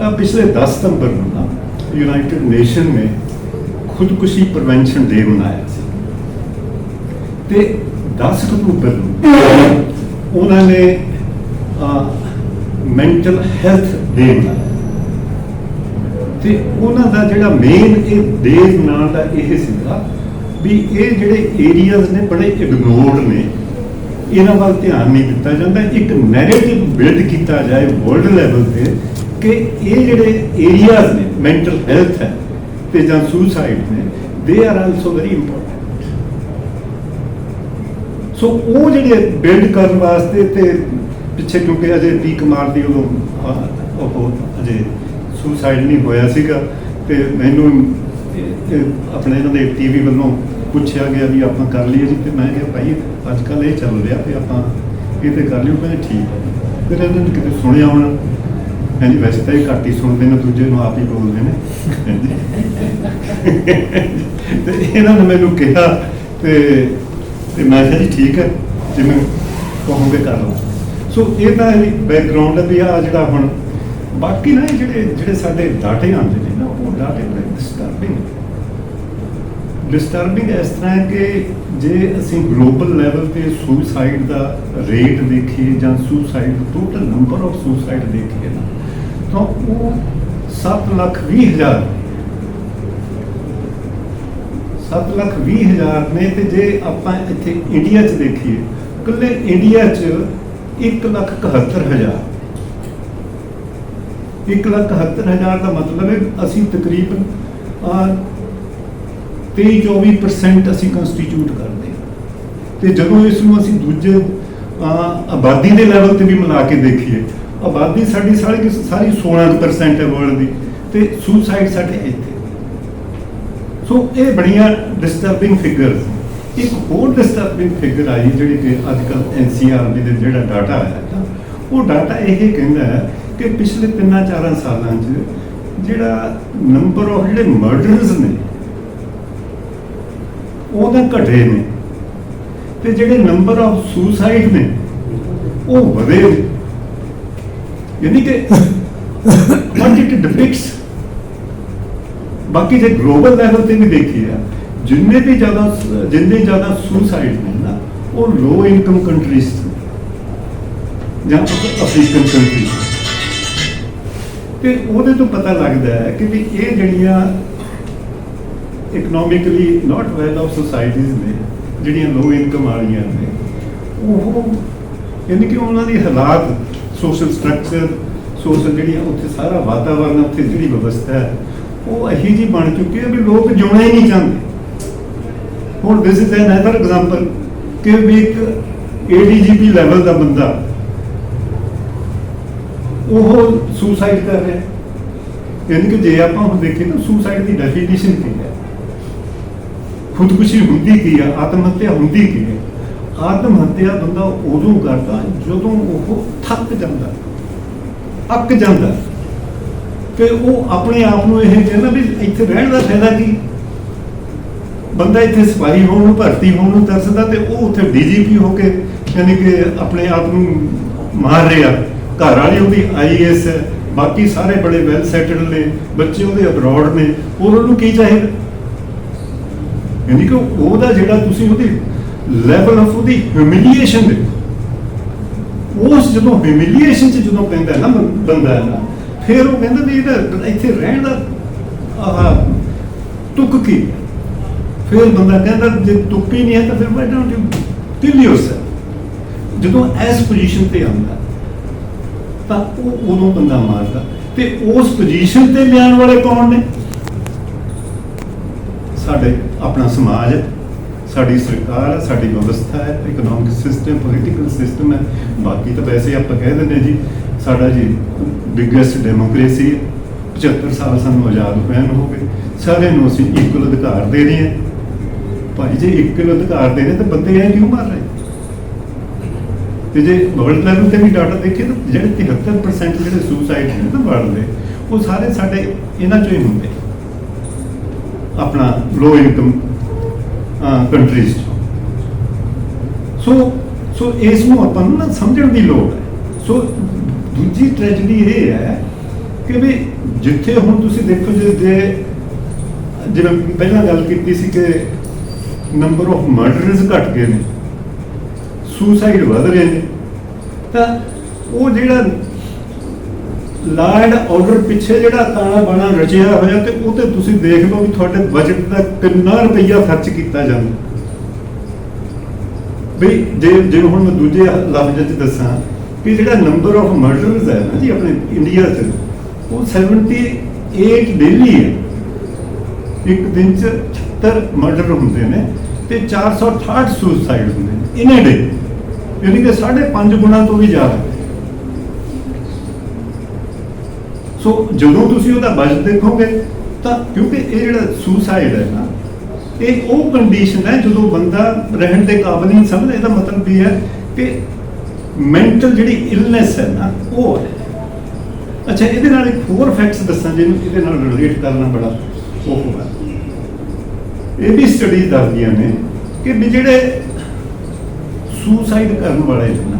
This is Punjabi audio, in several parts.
अब पिछले 10 सितंबर ਨੂੰ ਨਾ ਯੂਨਾਈਟਿਡ ਨੇਸ਼ਨ ਨੇ ਖੁਦਕੁਸ਼ੀ ਪ੍ਰੀਵੈਂਸ਼ਨ ਡੇ ਮਨਾਇਆ ਸੀ ਤੇ 10 ਅਕਤੂਬਰ ਨੂੰ ਉਹਨਾਂ ਨੇ ਮੈਂਟਲ ਹੈਲਥ ਡੇ ਮਨਾਇਆ ਤੇ ਉਹਨਾਂ ਦਾ ਜਿਹੜਾ ਮੇਨ ਇਹ ਡੇ ਮਨਾਉਣ ਦਾ ਇਹ ਸੀਗਾ ਵੀ ਇਹ ਜਿਹੜੇ ਏਰੀਆਜ਼ ਨੇ ਬੜੇ ਇਗਨੋਰਡ ਨੇ ਇਹਨਾਂ ਵੱਲ ਧਿਆਨ ਨਹੀਂ ਦਿੱਤਾ ਜਾਂਦਾ ਇੱਕ ਨੈਰੇਟਿਵ ਬਿਲਡ ਕੀਤਾ ਜਾਏ ਵਰਲਡ ਲੈਵਲ ਤੇ ਕਿ ਇਹ ਜਿਹੜੇ ਏਰੀਆਜ਼ ਨੇ ਮੈਂਟਲ ਹੈਲਥ ਹੈ ਤੇ ਜਾਂ ਸੁਸਾਈਡ ਨੇ they are also very important so ਉਹ ਜਿਹੜੇ ਬਿਲਡ ਕਰਨ ਵਾਸਤੇ ਤੇ ਪਿੱਛੇ ਕਿਉਂਕਿ ਅਜੇ ਪੀ ਕੁਮਾਰ ਦੀ ਉਦੋਂ ਉਹ ਅਜੇ ਸੁਸਾਈਡ ਨਹੀਂ ਹੋਇਆ ਸੀਗਾ ਤੇ ਮੈਨੂੰ ਆਪਣੇ ਇਹਨਾਂ ਦੇ ਟੀਵੀ ਵੱਲੋਂ ਪੁੱਛਿਆ ਗਿਆ ਵੀ ਆਪਾਂ ਕਰ ਲਈਏ ਜੀ ਤੇ ਮੈਂ ਕਿਹਾ ਭਾਈ ਅੱਜ ਕੱਲ ਇਹ ਚੱਲ ਰਿਹਾ ਤੇ ਆਪਾਂ ਇਹ ਤੇ ਕਰ ਲਿਓ ਕਹਿੰਦੇ ਠੀਕ ਹੈ। ਫਿਰ ਇਹਨਾਂ ਨੇ ਕਿਤੇ ਸੁਣਿਆ ਹੋਣਾ ਹਾਂਜੀ ਵੈਸੇ ਤਾਂ ਇਹ ਘੱਟ ਹੀ ਸੁਣਦੇ ਨੇ, ਦੂਜੇ ਨੂੰ ਆਪ ਹੀ ਬੋਲਦੇ ਨੇ। ਤੇ ਇਹਨਾਂ ਨੇ ਮੈਨੂੰ ਕਿਹਾ ਤੇ ਤੇ ਮੈਂ ਕਿਹਾ ਜੀ, ਠੀਕ ਹੈ ਜਿਵੇਂ ਕਹੋਗੇ ਕਰ ਲਓ ਸੋ ਇਹ ਤਾਂ ਬੈਕਗ੍ਰਾਉਂਡ ਵੀ ਆ ਜਿਹੜਾ ਹੁਣ, ਬਾਕੀ ਨਾ ਇਹ ਜਿਹੜੇ ਜਿਹੜੇ ਸਾਡੇ ਡਾਟੇ ਆਉਂਦੇ ਨੇ ਨਾ, ਉਹ ਡਾਟੇ ਬੜੇ ਡਿਸਟਰਬਿੰਗ ਡਿਸਟਰਬਿੰਗ ਇਸ ਤਰ੍ਹਾਂ ਹੈ ਕਿ ਜੇ ਅਸੀਂ ਗਲੋਬਲ ਲੈਵਲ ਤੇ ਸੁਸਾਈਡ ਦਾ ਰੇਟ ਦੇਖੀਏ ਜਾਂ suicide total number of suicide ਦੇਖੀਏ ਨਾ ਤਾਂ ਉਹ 7 ਲੱਖ 20 ਹਜ਼ਾਰ। 7 ਲੱਖ 20 ਹਜ਼ਾਰ ਨੇ ਤੇ ਜੇ ਆਪਾਂ ਇੱਥੇ ਇੰਡੀਆ 'ਚ ਦੇਖੀਏ ਇਕੱਲੇ ਇੰਡੀਆ 'ਚ 1 ਲੱਖ 71 ਹਜ਼ਾਰ। 1 ਲੱਖ 71 ਹਜ਼ਾਰ ਦਾ ਮਤਲਬ ਹੈ ਅਸੀਂ ਤਕਰੀਬਨ ਅਹ, 23-24% ਅਸੀਂ ਕੰਸਟੀਟਿਊਟ ਕਰਦੇ ਹਾਂ। ਤੇ ਜਦੋਂ ਇਸ ਨੂੰ ਅਸੀਂ ਦੂਜੇ ਆਬਾਦੀ ਦੇ ਲੈਵਲ ਤੇ ਵੀ ਮਿਲਾ ਕੇ ਦੇਖੀਏ ਆਬਾਦੀ ਸਾਡੀ ਸਾਰੀ ਦੀ ਸਾਰੀ 16% ਹੈ ਵਰਲਡ ਦੀ ਤੇ ਸੁਸਾਈਡ ਸਾਡੇ ਇੱਥੇ ਸੋ ਇਹ ਬੜੀਆਂ ਡਿਸਟਰਬਿੰਗ ਫਿਗਰਸ ਇੱਕ ਹੋਰ ਡਿਸਟਰਬਿੰਗ ਫਿਗਰ ਆਈ ਜਿਹੜੀ ਕਿ ਅੱਜ ਕੱਲ ਐਨਸੀਆਰਬੀ ਦੇ ਜਿਹੜਾ ਡਾਟਾ ਆਇਆ ਉਹ ਡਾਟਾ ਇਹ ਕਹਿੰਦਾ ਹੈ ਕਿ ਪਿਛਲੇ 3-4 ਸਾਲਾਂ 'ਚ ਜਿਹੜਾ ਨੰਬਰ ਆਫ ਜਿਹੜੇ ਮਰਡਰਸ ਨੇ, ਉਹ ਤਾਂ ਘਟੇ ਨੇ। ਤੇ ਜਿਹੜੇ ਨੰਬਰ ਆਫ ਸੁਸਾਈਡ ਨੇ, ਉਹ ਵਧੇ ਨੇ। ਯਾਨੀ ਕਿ what it depicts ਬਾਕੀ ਜੇ ਗਲੋਬਲ ਲੈਵਲ ਤੇ ਵੀ ਦੇਖੀਏ, ਜਿੰਨੇ ਵੀ ਜ਼ਿਆਦਾ, ਜਿੰਨੇ ਜ਼ਿਆਦਾ ਸੁਸਾਈਡ ਨੇ ਨਾ, ਉਹ ਲੋ ਇਨਕਮ ਕੰਟਰੀਜ਼ ਜਾਂ ਅਫਰੀਕਨ ਕੰਟਰੀਜ਼ ਤੇ ਉਹਦੇ ਤੋਂ ਪਤਾ ਲੱਗਦਾ ਹੈ ਕਿ ਵੀ ਇਹ ਜਿਹੜੀਆਂ economically not well off societies ਨੇ, ਜਿਹੜੀਆਂ ਲੋ ਇਨਕਮ ਵਾਲੀਆਂ ਨੇ, ਉਹ ਯਾਨੀ ਕਿ ਉਹਨਾਂ ਦੀ ਹਾਲਾਤ ਸੋਸ਼ਲ ਸਟਰਕਚਰ ਸੋਸ਼ਲ ਜਿਹੜੀਆਂ ਉੱਥੇ ਸਾਰਾ ਵਾਤਾਵਰਨ, ਉੱਥੇ ਜਿਹੜੀ ਵਿਵਸਥਾ ਹੈ, ਉਹ ਇਹੀ ਜੀ ਬਣ ਚੁੱਕੀ ਹੈ ਵੀ ਲੋਕ ਜਿਉਣਾ ਹੀ ਨਹੀਂ ਚਾਹੁੰਦੇ। ਹੁਣ this is N other example ਕਿ ਵੀ ਇੱਕ ਏਡੀਜੀਪੀ ਲੈਵਲ ਦਾ ਬੰਦਾ, ਉਹ ਸੁਸਾਈਡ ਕਰ ਰਿਹਾ ਯਾਨੀ ਕਿ ਜੇ ਆਪਾਂ ਹੁਣ ਦੇਖੀਏ ਨਾ ਸੁਸਾਈਡ ਦੀ ਡੈਫੀਨੇਸ਼ਨ ਕੀ ਹੈ? ਖੁਦਕੁਸ਼ੀ ਹੁੰਦੀ ਕੀ ਹੈ ਆਤਮ ਹੱਤਿਆ ਹੁੰਦੀ ਕੀ ਹੈ? ਆਤਮ ਹੱਤਿਆ ਬੰਦਾ ਉਦੋਂ ਕਰਦਾ ਜਦੋਂ ਉਹ ਥੱਕ ਜਾਂਦਾ ਅੱਕ ਜਾਂਦਾ ਕਿ ਉਹ ਆਪਣੇ ਆਪ ਨੂੰ ਇਹ ਕਹਿੰਦਾ ਵੀ ਇੱਥੇ ਰਹਿਣ ਦਾ ਫਾਇਦਾ ਕੀ? ਬੰਦਾ ਇੱਥੇ ਸਿਪਾਹੀ ਹੋਣ ਨੂੰ, ਭਰਤੀ ਹੋਣ ਨੂੰ ਤਰਸਦਾ ਤੇ ਉਹ ਉੱਥੇ ਡੀਜੀਪੀ ਹੋ ਕੇ ਯਾਨੀ ਕਿ ਆਪਣੇ ਆਪ ਨੂੰ ਮਾਰ ਰਿਹਾ। ਘਰ ਵਾਲੀ ਉਹਦੀ ਆਈਐਸ ਹੈ, ਬਾਕੀ ਸਾਰੇ ਬੜੇ ਵੈਲ ਸੈਟਲਡ ਨੇ, ਬੱਚੇ ਉਹਦੇ ਅਬਰੋਡ ਨੇ ਉਹਨਾਂ ਨੂੰ ਕੀ ਚਾਹੀਦਾ? ਯਾਨੀ ਕਿ ਉਹਦਾ ਜਿਹੜਾ ਤੁਸੀਂ ਉਹਦੀ ਲੈਵਲ ਆਫ ਉਹਦੀ ਹਿਊਮਿਲੀਏਸ਼ਨ ਦੇ ਉਸ ਜਦੋਂ ਹਿਊਮਿਲੀਏਸ਼ਨ ਚ ਜਦੋਂ ਪੈਂਦਾ ਨਾ ਬੰਦਾ ਨਾ, ਫਿਰ ਉਹ ਕਹਿੰਦਾ ਵੀ ਇਹਦਾ ਇੱਥੇ ਰਹਿਣ ਦਾ ਆਹ ਤੁਕ ਕੀ ਫਿਰ ਬੰਦਾ ਕਹਿੰਦਾ ਜੇ ਤੁਕ ਹੀ ਨਹੀਂ ਹੈ ਤਾਂ ਫਿਰ why don't you kill yourself ਜਦੋਂ ਇਸ ਪੋਜੀਸ਼ਨ ਤੇ ਆਉਂਦਾ, ਤਾਂ ਉਹ ਉਦੋਂ ਬੰਦਾ ਮਾਰਦਾ। ਤੇ ਉਸ ਪੋਜੀਸ਼ਨ ਤੇ ਲਿਆਉਣ ਵਾਲੇ ਕੌਣ ਨੇ? ਸਾਡੇ ਆਪਣਾ ਸਮਾਜ ਹੈ। ਸਾਡੀ ਸਰਕਾਰ ਹੈ, ਸਾਡੀ ਵਿਵਸਥਾ ਹੈ ਇਕਨੋਮਿਕ ਸਿਸਟਮ ਪੋਲੀਟੀਕਲ ਸਿਸਟਮ ਹੈ। ਬਾਕੀ ਤਾਂ ਵੈਸੇ ਆਪਾਂ ਕਹਿ ਦਿੰਦੇ ਜੀ, ਸਾਡਾ ਜੀ ਬਿਗੇਸਟ ਡੈਮੋਕ੍ਰੇਸੀ ਹੈ। 75 ਸਾਲ ਸਾਨੂੰ ਆਜ਼ਾਦ ਹੋਇਆ ਨੂੰ ਹੋ ਗਏ। ਸਾਰਿਆਂ ਨੂੰ ਅਸੀਂ ਇਕੁਅਲ ਅਧਿਕਾਰ ਦੇ ਰਹੇ ਹਾਂ। ਭਾਈ ਜੇ ਇਕੁਅਲ ਅਧਿਕਾਰ ਦੇ ਰਹੇ ਤਾਂ ਬੰਦੇ ਐ ਕਿਉਂ ਮਰ ਰਹੇ? ਤੇ ਜੇ ਵਰਲਡ ਲੈਵਲ ਤੇ ਵੀ ਡਾਟਾ ਦੇਖੀਏ ਤਾਂ ਜਿਹੜੇ 73% ਜਿਹੜੇ ਸੁਸਾਈਡ ਨੇ ਨਾ ਵਰਲਡ ਦੇ, ਉਹ ਸਾਰੇ ਸਾਡੇ ਇਹਨਾਂ ਚੋਂ ਹੀ ਹੁੰਦੇ। ਆਪਣਾ ਲੋ ਇਨਕਮ ਕੰਟਰੀਜ਼ ਚੋਂ। ਸੋ ਸੋ ਇਸ ਨੂੰ ਆਪਾਂ ਨੂੰ ਨਾ ਸਮਝਣ ਦੀ ਲੋੜ ਹੈ। ਸੋ ਦੂਜੀ ਟ੍ਰੈਜਡੀ ਇਹ ਹੈ ਕਿ ਵੀ ਜਿੱਥੇ ਹੁਣ ਤੁਸੀਂ ਦੇਖੋ ਜੇ ਜੇ ਜਿਵੇਂ ਪਹਿਲਾਂ ਗੱਲ ਕੀਤੀ ਸੀ ਕਿ ਨੰਬਰ ਆਫ ਮਰਡਰਸ ਘਟ ਗਏ ਨੇ ਸੁਸਾਈਡ ਵਧ ਰਹੇ ਨੇ, ਤਾਂ ਉਹ ਜਿਹੜਾ ਲਾਰਡ ਆਰਡਰ ਪਿੱਛੇ ਜਿਹੜਾ ਤਾਣਾ ਬਾਣਾ ਰਚਿਆ ਹੋਇਆ ਤੇ ਉਹ ਤੇ ਤੁਸੀਂ ਦੇਖ ਲਓ ਵੀ ਤੁਹਾਡੇ ਬਜਟ ਦਾ ਕਿੰਨਾ ਰੁਪਈਆ ਖਰਚ ਕੀਤਾ ਜਾਂਦਾ। ਵੀ ਜੇ ਜੇ ਹੁਣ ਮੈਂ ਦੂਜੇ ਲਫ਼ਜ਼ਾਂ 'ਚ ਦੱਸਾਂ ਕਿ ਜਿਹੜਾ ਨੰਬਰ ਆਫ ਮਰਡਰਸ ਹੈ ਨਾ ਜੀ ਆਪਣੇ ਇੰਡੀਆ 'ਚ, ਉਹ 78 ਡੇਲੀ ਹੈ। ਇੱਕ ਦਿਨ 'ਚ 76 ਮਰਡਰ ਹੁੰਦੇ ਨੇ ਤੇ 468 ਸੁਸਾਈਡ ਹੁੰਦੇ ਨੇ। ਇਨੇ ਡੇ ਯਾਨੀ ਕਿ 5.5 ਗੁਣਾ ਤੋਂ ਵੀ ਜ਼ਿਆਦਾ। ਸੋ ਜਦੋਂ ਤੁਸੀਂ ਉਹਦਾ ਬਜਟ ਦੇਖੋਗੇ, ਤਾਂ ਕਿਉਂਕਿ ਇਹ ਜਿਹੜਾ ਸੁਸਾਈਡ ਹੈ ਨਾ, ਇਹ ਉਹ ਕੰਡੀਸ਼ਨ ਹੈ ਜਦੋਂ ਬੰਦਾ ਰਹਿਣ ਦੇ ਕਾਬਿਲ ਨਹੀਂ ਸਮਝਦਾ। ਇਹਦਾ ਮਤਲਬ ਇਹ ਹੈ ਕਿ ਮੈਂਟਲ ਜਿਹੜੀ ਇਲਨੈਸ ਹੈ ਨਾ, ਉਹ ਹੈ। ਅੱਛਾ, ਇਹਦੇ ਨਾਲ ਇੱਕ ਹੋਰ ਫੈਕਟਸ ਦੱਸਾਂ, ਜਿਹਨੂੰ ਇਹਦੇ ਨਾਲ ਰਿਲੇਟ ਕਰਨਾ ਬੜਾ ਉਹ ਹੈ। ਇਹ ਵੀ ਸਟੱਡੀ ਦੱਸਦੀਆਂ ਨੇ ਕਿ ਵੀ ਜਿਹੜੇ ਸੁਸਾਈਡ ਕਰਨ ਵਾਲੇ ਨੇ ਨਾ,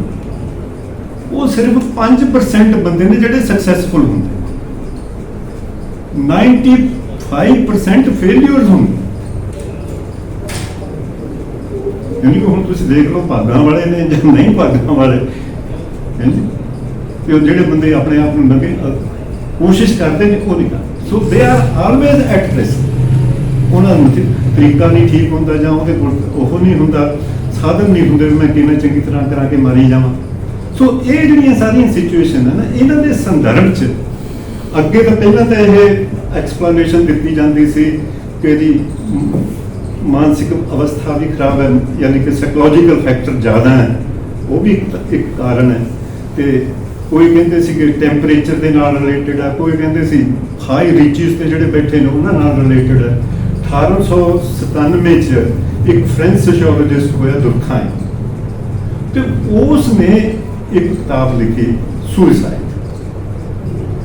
ਉਹ ਸਿਰਫ 5% ਬੰਦੇ ਨੇ ਜਿਹੜੇ ਸਕਸੈਸਫੁਲ ਹੁੰਦੇ 95% ਫੇਲਿਅਰਸ ਹੁੰਦੇ ਯਾਨੀ ਕਿ ਹੁਣ ਤੁਸੀਂ ਦੇਖ ਲਓ ਭਾਗਾਂ ਵਾਲੇ ਨੇ ਜਾਂ ਨਹੀਂ ਭਾਗਾਂ ਵਾਲੇ। ਹਾਂਜੀ ਤੇ ਉਹ ਜਿਹੜੇ ਬੰਦੇ ਆਪਣੇ ਆਪ ਨੂੰ ਲੱਗੇ ਕੋਸ਼ਿਸ਼ ਕਰਦੇ ਨੇ, ਉਹ ਨਹੀਂ ਕਰਦੇ। ਸੋ they are always at risk ਉਹਨਾਂ ਨੂੰ ਤਰੀਕਾ ਨਹੀਂ ਠੀਕ ਹੁੰਦਾ ਜਾਂ ਉਹਦੇ ਕੋਲ ਉਹ ਨਹੀਂ ਹੁੰਦਾ, ਸਾਧਨ ਨਹੀਂ ਹੁੰਦੇ ਵੀ ਮੈਂ ਕਿਵੇਂ ਚੰਗੀ ਤਰ੍ਹਾਂ ਕਰਾ ਕੇ ਮਾਰੀ ਜਾਵਾਂ। ਸੋ ਇਹ ਜਿਹੜੀਆਂ ਸਾਰੀਆਂ ਸਿਚੁਏਸ਼ਨ ਹੈ ਨਾ, ਇਹਨਾਂ ਦੇ ਸੰਦਰਭ 'ਚ ਅੱਗੇ ਤਾਂ ਪਹਿਲਾਂ ਤਾਂ ਇਹ ਐਕਸਪਲੇਨੇਸ਼ਨ ਦਿੱਤੀ ਜਾਂਦੀ ਸੀ ਕਿ ਇਹਦੀ ਮਾਨਸਿਕ ਅਵਸਥਾ ਵੀ ਖਰਾਬ ਹੈ, ਯਾਨੀ ਕਿ ਸਾਈਕੋਲੋਜੀਕਲ ਫੈਕਟਰ ਜ਼ਿਆਦਾ ਹੈ, ਉਹ ਵੀ ਇੱਕ ਇੱਕ ਕਾਰਨ ਹੈ। ਤੇ ਕੋਈ ਕਹਿੰਦੇ ਸੀ ਕਿ ਟੈਂਪਰੇਚਰ ਦੇ ਨਾਲ ਰਿਲੇਟਡ ਹੈ, ਕੋਈ ਕਹਿੰਦੇ ਸੀ ਹਾਈ ਰੀਚਸ ਤੇ ਜਿਹੜੇ ਬੈਠੇ ਨੇ, ਉਹਨਾਂ ਨਾਲ ਰਿਲੇਟਡ ਹੈ। 1897 ਚ ਇੱਕ ਫ੍ਰੈਂਚ ਸੋਸ਼ੀਓਲੋਜਿਸਟ ਹੋਇਆ ਦੁਰਖਾਈ ਤੇ ਉਸ ਨੇ ਇੱਕ ਕਿਤਾਬ ਲਿਖੀ ਸੁਸਾਈਡ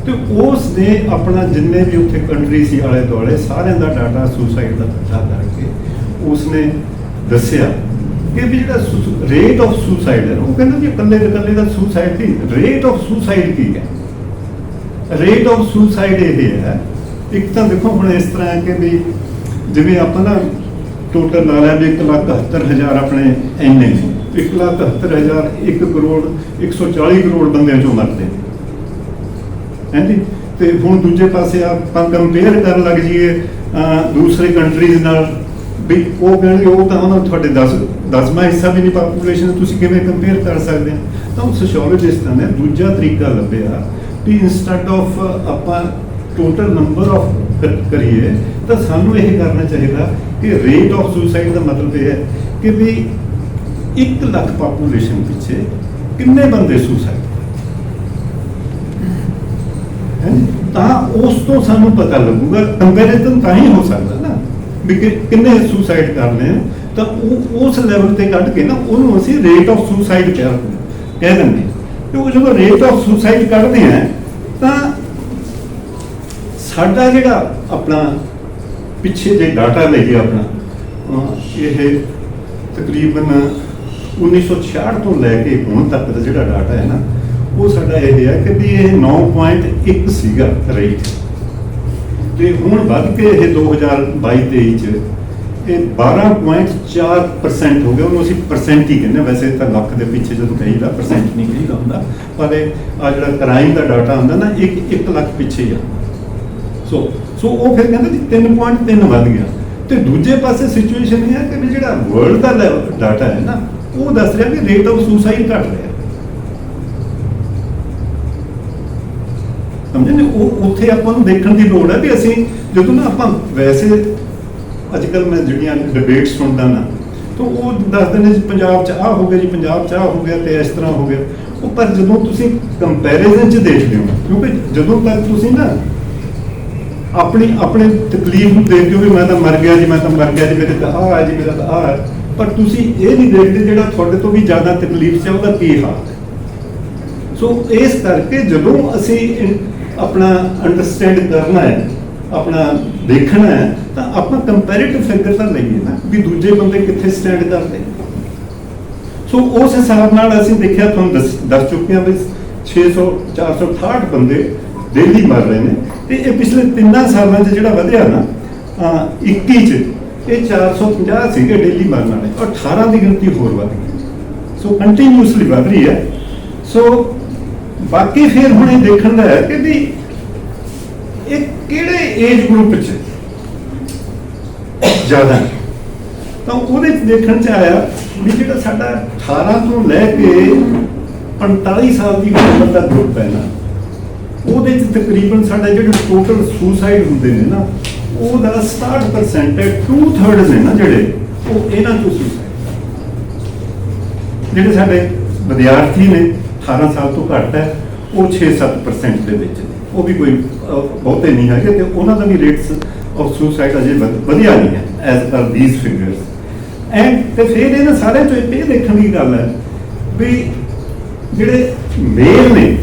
ਤੇ ਉਸ ਨੇ ਆਪਣਾ ਜਿੰਨੇ ਵੀ ਉੱਥੇ ਕੰਟਰੀ ਸੀ ਆਲੇ ਦੁਆਲੇ, ਸਾਰਿਆਂ ਦਾ ਡਾਟਾ ਸੁਸਾਈਡ ਦਾ ਇਕੱਠਾ ਕਰਕੇ ਉਸ ਨੇ ਦੱਸਿਆ ਕਿ ਵੀ ਜਿਹੜਾ ਰੇਟ ਆਫ ਸੁਸਾਈਡ ਹੈ, ਉਹ ਕਹਿੰਦਾ ਜੀ ਇਕੱਲੇ ਦੇ ਇਕੱਲੇ ਦਾ ਸੁਸਾਈਡ ਦੀ ਰੇਟ ਆਫ ਸੁਸਾਈਡ ਕੀ ਹੈ? ਰੇਟ ਆਫ ਸੁਸਾਈਡ ਇਹ ਹੈ, ਇੱਕ ਤਾਂ ਦੇਖੋ ਹੁਣ ਇਸ ਤਰ੍ਹਾਂ ਹੈ ਕਿ ਵੀ ਜਿਵੇਂ ਆਪਾਂ ਨਾ ਟੋਟਲ ਲਾ ਲਿਆ ਵੀ 171000 ਆਪਣੇ ਐਨੇ ਨੇ 171000 1 ਕਰੋੜ 140 ਕਰੋੜ ਬੰਦਿਆਂ ਚੋਂ ਮਰਦੇ ਨੇ। ਹੈ ਜੀ? ਤੇ ਹੁਣ ਦੂਜੇ ਪਾਸੇ ਆਪਾਂ ਕੰਪੇਅਰ ਕਰਨ ਲੱਗ ਜਾਈਏ ਦੂਸਰੇ ਕੰਟਰੀਜ਼ ਨਾਲ। ਵੀ ਉਹ ਕਹਿਣਗੇ, ਉਹ ਤਾਂ ਉਹਨਾਂ ਤੁਹਾਡੇ 10 ਦਸਵਾਂ ਹਿੱਸਾ ਵੀ ਨਹੀਂ ਪਾਪੂਲੇਸ਼ਨ ਤੁਸੀਂ ਕਿਵੇਂ ਕੰਪੇਅਰ ਕਰ ਸਕਦੇ ਆ ਤਾਂ ਉਹ ਸੋਸ਼ੀਓਲੋਜਿਸਟਾਂ ਨੇ, ਦੂਜਾ ਤਰੀਕਾ ਲੱਭਿਆ ਵੀ ਇਨਸਟੈਡ ਆਫ ਆਪਾਂ ਟੋਟਲ ਨੰਬਰ ਆਫ ਕਰੀਏ, ਤਾਂ ਸਾਨੂੰ ਇਹ ਕਰਨਾ ਚਾਹੀਦਾ ਕਿ ਰੇਟ ਆਫ ਸੁਸਾਈਡ ਦਾ ਮਤਲਬ ਇਹ ਹੈ ਕਿ ਵੀ 1 ਲੱਖ ਪਾਪੂਲੇਸ਼ਨ ਪਿੱਛੇ ਕਿੰਨੇ ਬੰਦੇ ਸੁਸਾਈਡ ਤਾਂ ਉਸ ਤੋਂ ਸਾਨੂੰ ਪਤਾ ਲੱਗੂਗਾ, ਕੰਪੈਰੀਜ਼ਨ ਤਾਂ ਹੀ ਹੋ ਸਕਦਾ ਨਾ, ਵੀ ਕਿੰਨੇ ਸੁਸਾਈਡ ਕਰਨੇ ਆ ਤਾਂ ਉਹ ਉਸ ਲੈਵਲ ਤੇ ਕੱਢ ਕੇ ਨਾ, ਉਹਨੂੰ ਅਸੀਂ ਰੇਟ ਆਫ ਸੁਸਾਈਡ ਕਹਿ ਕਹਿ ਦਿੰਦੇ ਹਾਂ। ਕਿਉਂਕਿ ਜਦੋਂ ਰੇਟ ਆਫ ਸੁਸਾਈਡ ਕੱਢਦੇ ਆ, ਤਾਂ ਸਾਡਾ ਜਿਹੜਾ ਆਪਣਾ ਪਿੱਛੇ ਜੇ ਡਾਟਾ ਲਈਏ ਆਪਣਾ ਇਹ ਤਕਰੀਬਨ 1966 ਤੋਂ ਲੈ ਕੇ ਹੁਣ ਤੱਕ ਦਾ ਜਿਹੜਾ ਡਾਟਾ ਹੈ ਨਾ ਉਹ ਸਾਡਾ ਇਹ ਹੈ ਕਿ ਵੀ ਇਹ 9.1 ਸੀਗਾ ਰੇਟ ਤੇ ਹੁਣ ਵੱਧ ਕੇ ਇਹ 2022-23 ਚ ਇਹ 12.4% ਹੋ ਗਿਆ। ਉਹਨੂੰ ਅਸੀਂ ਪਰਸੈਂਟ ਹੀ ਕਹਿੰਦੇ ਵੈਸੇ ਤਾਂ ਲੱਖ ਦੇ ਪਿੱਛੇ ਜਦੋਂ ਕਹੀਦਾ ਪਰਸੈਂਟ ਨਹੀਂ ਕਹੀਦਾ ਹੁੰਦਾ। ਪਰ ਇਹ ਆ ਜਿਹੜਾ ਕ੍ਰਾਈਮ ਦਾ ਡਾਟਾ ਹੁੰਦਾ ਨਾ, ਇੱਕ 1 ਲੱਖ ਪਿੱਛੇ ਹੀ ਆ। ਸੋ ਸੋ ਉਹ ਫਿਰ ਕਹਿੰਦੇ ਜੀ 3.3 ਵੱਧ ਗਿਆ। ਤੇ ਦੂਜੇ ਪਾਸੇ ਸਿਚੁਏਸ਼ਨ ਇਹ ਹੈ ਕਿ ਵੀ ਜਿਹੜਾ ਵਰਲਡ ਦਾ ਡਾਟਾ ਹੈ ਨਾ, ਉਹ ਦੱਸ ਰਿਹਾ ਕਿ ਰੇਟ ਆਫ ਸੁਸਾਈਡ ਘਟ ਰਿਹਾ। ਸਮਝੇ? ਉਹ ਉੱਥੇ ਆਪਾਂ ਨੂੰ ਦੇਖਣ ਦੀ ਲੋੜ ਹੈ ਵੀ ਅਸੀਂ ਜਦੋਂ ਨਾ ਆਪਾਂ ਵੈਸੇ ਅੱਜ ਕੱਲ ਮੈਂ ਜਿਹੜੀਆਂ ਡਿਬੇਟ ਸੁਣਦਾ ਨਾ, ਤਾਂ ਉਹ ਦੱਸਦੇ ਨੇ ਜੀ ਪੰਜਾਬ 'ਚ ਆਹ ਹੋ ਗਿਆ ਜੀ, ਪੰਜਾਬ 'ਚ ਆਹ ਹੋ ਗਿਆ ਤੇ ਇਸ ਤਰ੍ਹਾਂ ਹੋ ਗਿਆ। ਉਹ ਪਰ ਜਦੋਂ ਤੁਸੀਂ ਕੰਪੈਰੀਜ਼ਨ 'ਚ ਦੇਖਦੇ ਹੋ, ਕਿਉਂਕਿ ਜਦੋਂ ਤੱਕ ਤੁਸੀਂ ਨਾ ਆਪਣੀ, ਆਪਣੇ ਤਕਲੀਫ ਨੂੰ ਦੇਖਦੇ ਹੋ ਵੀ ਮੈਂ ਤਾਂ ਮਰ ਗਿਆ ਜੀ, ਮੈਂ ਤਾਂ ਮਰ ਗਿਆ ਜੀ, ਮੇਰੇ ਤਾਂ ਆਹ ਹੈ ਜੀ, ਮੇਰਾ ਤਾਂ ਆਹ ਹੈ। ਪਰ ਤੁਸੀਂ ਇਹ ਨਹੀਂ ਦੇਖਦੇ ਜਿਹੜਾ ਤੁਹਾਡੇ ਤੋਂ ਵੀ ਜ਼ਿਆਦਾ ਤਕਲੀਫ 'ਚ ਹੈ, ਉਹਦਾ ਕੀ ਹਾਲ ਹੈ? ਸੋ ਇਸ ਕਰਕੇ ਜਦੋਂ ਅਸੀਂ ਆਪਣਾ ਅੰਡਰਸਟੈਂਡ ਕਰਨਾ ਹੈ, ਆਪਣਾ ਦੇਖਣਾ ਹੈ, ਤਾਂ ਆਪਾਂ ਕੰਪੈਰੀਟਿਵ ਫਿਗਰ ਤਾਂ ਲਈਏ ਨਾ ਵੀ ਦੂਜੇ ਬੰਦੇ ਕਿੱਥੇ ਸਟੈਂਡ ਕਰਦੇ। ਸੋ ਉਸ ਹਿਸਾਬ ਨਾਲ ਅਸੀਂ ਦੇਖਿਆ, ਤੁਹਾਨੂੰ ਦੱਸ ਚੁੱਕੇ ਹਾਂ ਵੀ 600 468 ਬੰਦੇ ਡੇਲੀ ਮਰ ਰਹੇ ਨੇ। ਤੇ ਇਹ ਪਿਛਲੇ 3 ਸਾਲਾਂ 'ਚ ਜਿਹੜਾ ਵਧਿਆ ਨਾ, ਅਹ 21 'ਚ, ਇਹ 450 ਸੀਗੇ ਡੇਲੀ ਮਰਨ ਵਾਲੇ। ਔਰ 18 ਦੀ ਗਿਣਤੀ ਹੋਰ ਵਧ ਗਈ। ਸੋ ਕੰਟੀਨਿਊਸਲੀ ਵਧ ਰਹੀ ਹੈ। ਸੋ ਬਾਕੀ ਫਿਰ ਹੁਣ ਇਹ ਦੇਖਣ ਦਾ ਹੈ ਕਿ ਵੀ ਇਹ ਕਿਹੜੇ ਏਜ ਗਰੁੱਪ 'ਚ ਜ਼ਿਆਦਾ ਤਾਂ ਉਹਦੇ 'ਚ ਦੇਖਣ 'ਚ ਆਇਆ ਵੀ ਜਿਹੜਾ ਸਾਡਾ 18 ਤੋਂ ਲੈ ਕੇ 45 ਸਾਲ ਦੀ ਉਮਰ ਦਾ ਗਰੁੱਪ ਹੈ ਨਾ, ਉਹਦੇ 'ਚ ਤਕਰੀਬਨ ਸਾਡਾ ਜਿਹੜੇ ਟੋਟਲ ਸੁਸਾਈਡ ਹੁੰਦੇ ਨੇ ਨਾ, ਉਹਦਾ 67% ਹੈ 2/3 ਨੇ ਨਾ ਜਿਹੜੇ, ਉਹ ਇਹਨਾਂ ਤੋਂ ਸੁਸਾਈਡ ਜਿਹੜੇ ਸਾਡੇ ਵਿਦਿਆਰਥੀ ਨੇ 18 ਸਾਲ ਤੋਂ ਘੱਟ ਹੈ, ਉਹ 6-7% ਦੇ ਵਿੱਚ ਨੇ। ਉਹ ਵੀ ਕੋਈ ਬਹੁਤੇ ਨਹੀਂ ਹੈਗੇ ਤੇ ਉਹਨਾਂ ਦਾ ਵੀ ਰੇਟਸ ਆਫ ਸੁਸਾਈਡ ਅਜੇ ਵਧ- ਨਹੀਂ ਹੈ as per these figures and ਤੇ ਫਿਰ ਇਹਨਾਂ ਸਾਰੇ ਤੋਂ ਇਹ ਦੇਖਣ ਦੀ ਗੱਲ ਹੈ ਵੀ ਜਿਹੜੇ ਮੇਲ ਨੇ,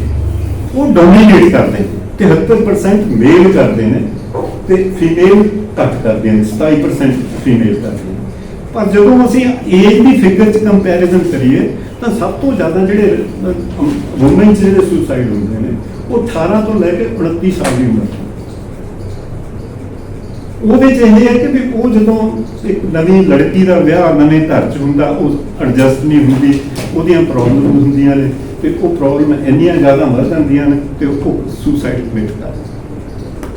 ਉਹ ਡੋਮੀਨੇਟ ਕਰਦੇ ਨੇ 73% ਮੇਲ ਕਰਦੇ ਨੇ ਤੇ ਫੀਮੇਲ ਘੱਟ ਕਰਦੇ ਨੇ 27% ਫੀਮੇਲ ਕਰਦੇ ਨੇ। ਪਰ ਜਦੋਂ ਅਸੀਂ ਏਜ ਦੀ ਫਿਗਰ ਚ ਕੰਪੈਰੀਜ਼ਨ ਕਰੀਏ ਤਾਂ ਸਭ ਤੋਂ ਜ਼ਿਆਦਾ ਜਿਹੜੇ ਵੂਮਨ ਜਿਹੜੇ ਸੁਸਾਈਡ ਹੁੰਦੇ ਨੇ, ਉਹ 18 ਤੋਂ ਲੈ ਕੇ 29 ਸਾਲ ਦੀ ਉਮਰ ਉਹਦੇ ਚ ਇਹ ਹੈ ਕਿ ਵੀ ਉਹ ਜਦੋਂ ਇੱਕ ਨਵੀਂ ਲੜਕੀ ਦਾ ਵਿਆਹ ਨਵੇਂ ਘਰ ਚ ਹੁੰਦਾ, ਉਹ ਐਡਜਸਟ ਨਹੀਂ ਹੁੰਦੀ, ਉਹਦੀਆਂ ਪ੍ਰੋਬਲਮ ਹੁੰਦੀਆਂ ਨੇ, ਤੇ ਉਹ ਪ੍ਰੋਬਲਮ ਇੰਨੀਆਂ ਜ਼ਿਆਦਾ ਵੱਧ ਜਾਂਦੀਆਂ ਨੇ, ਤੇ ਉਹ ਸੁਸਾਈਡ ਕਮਿਟ ਕਰ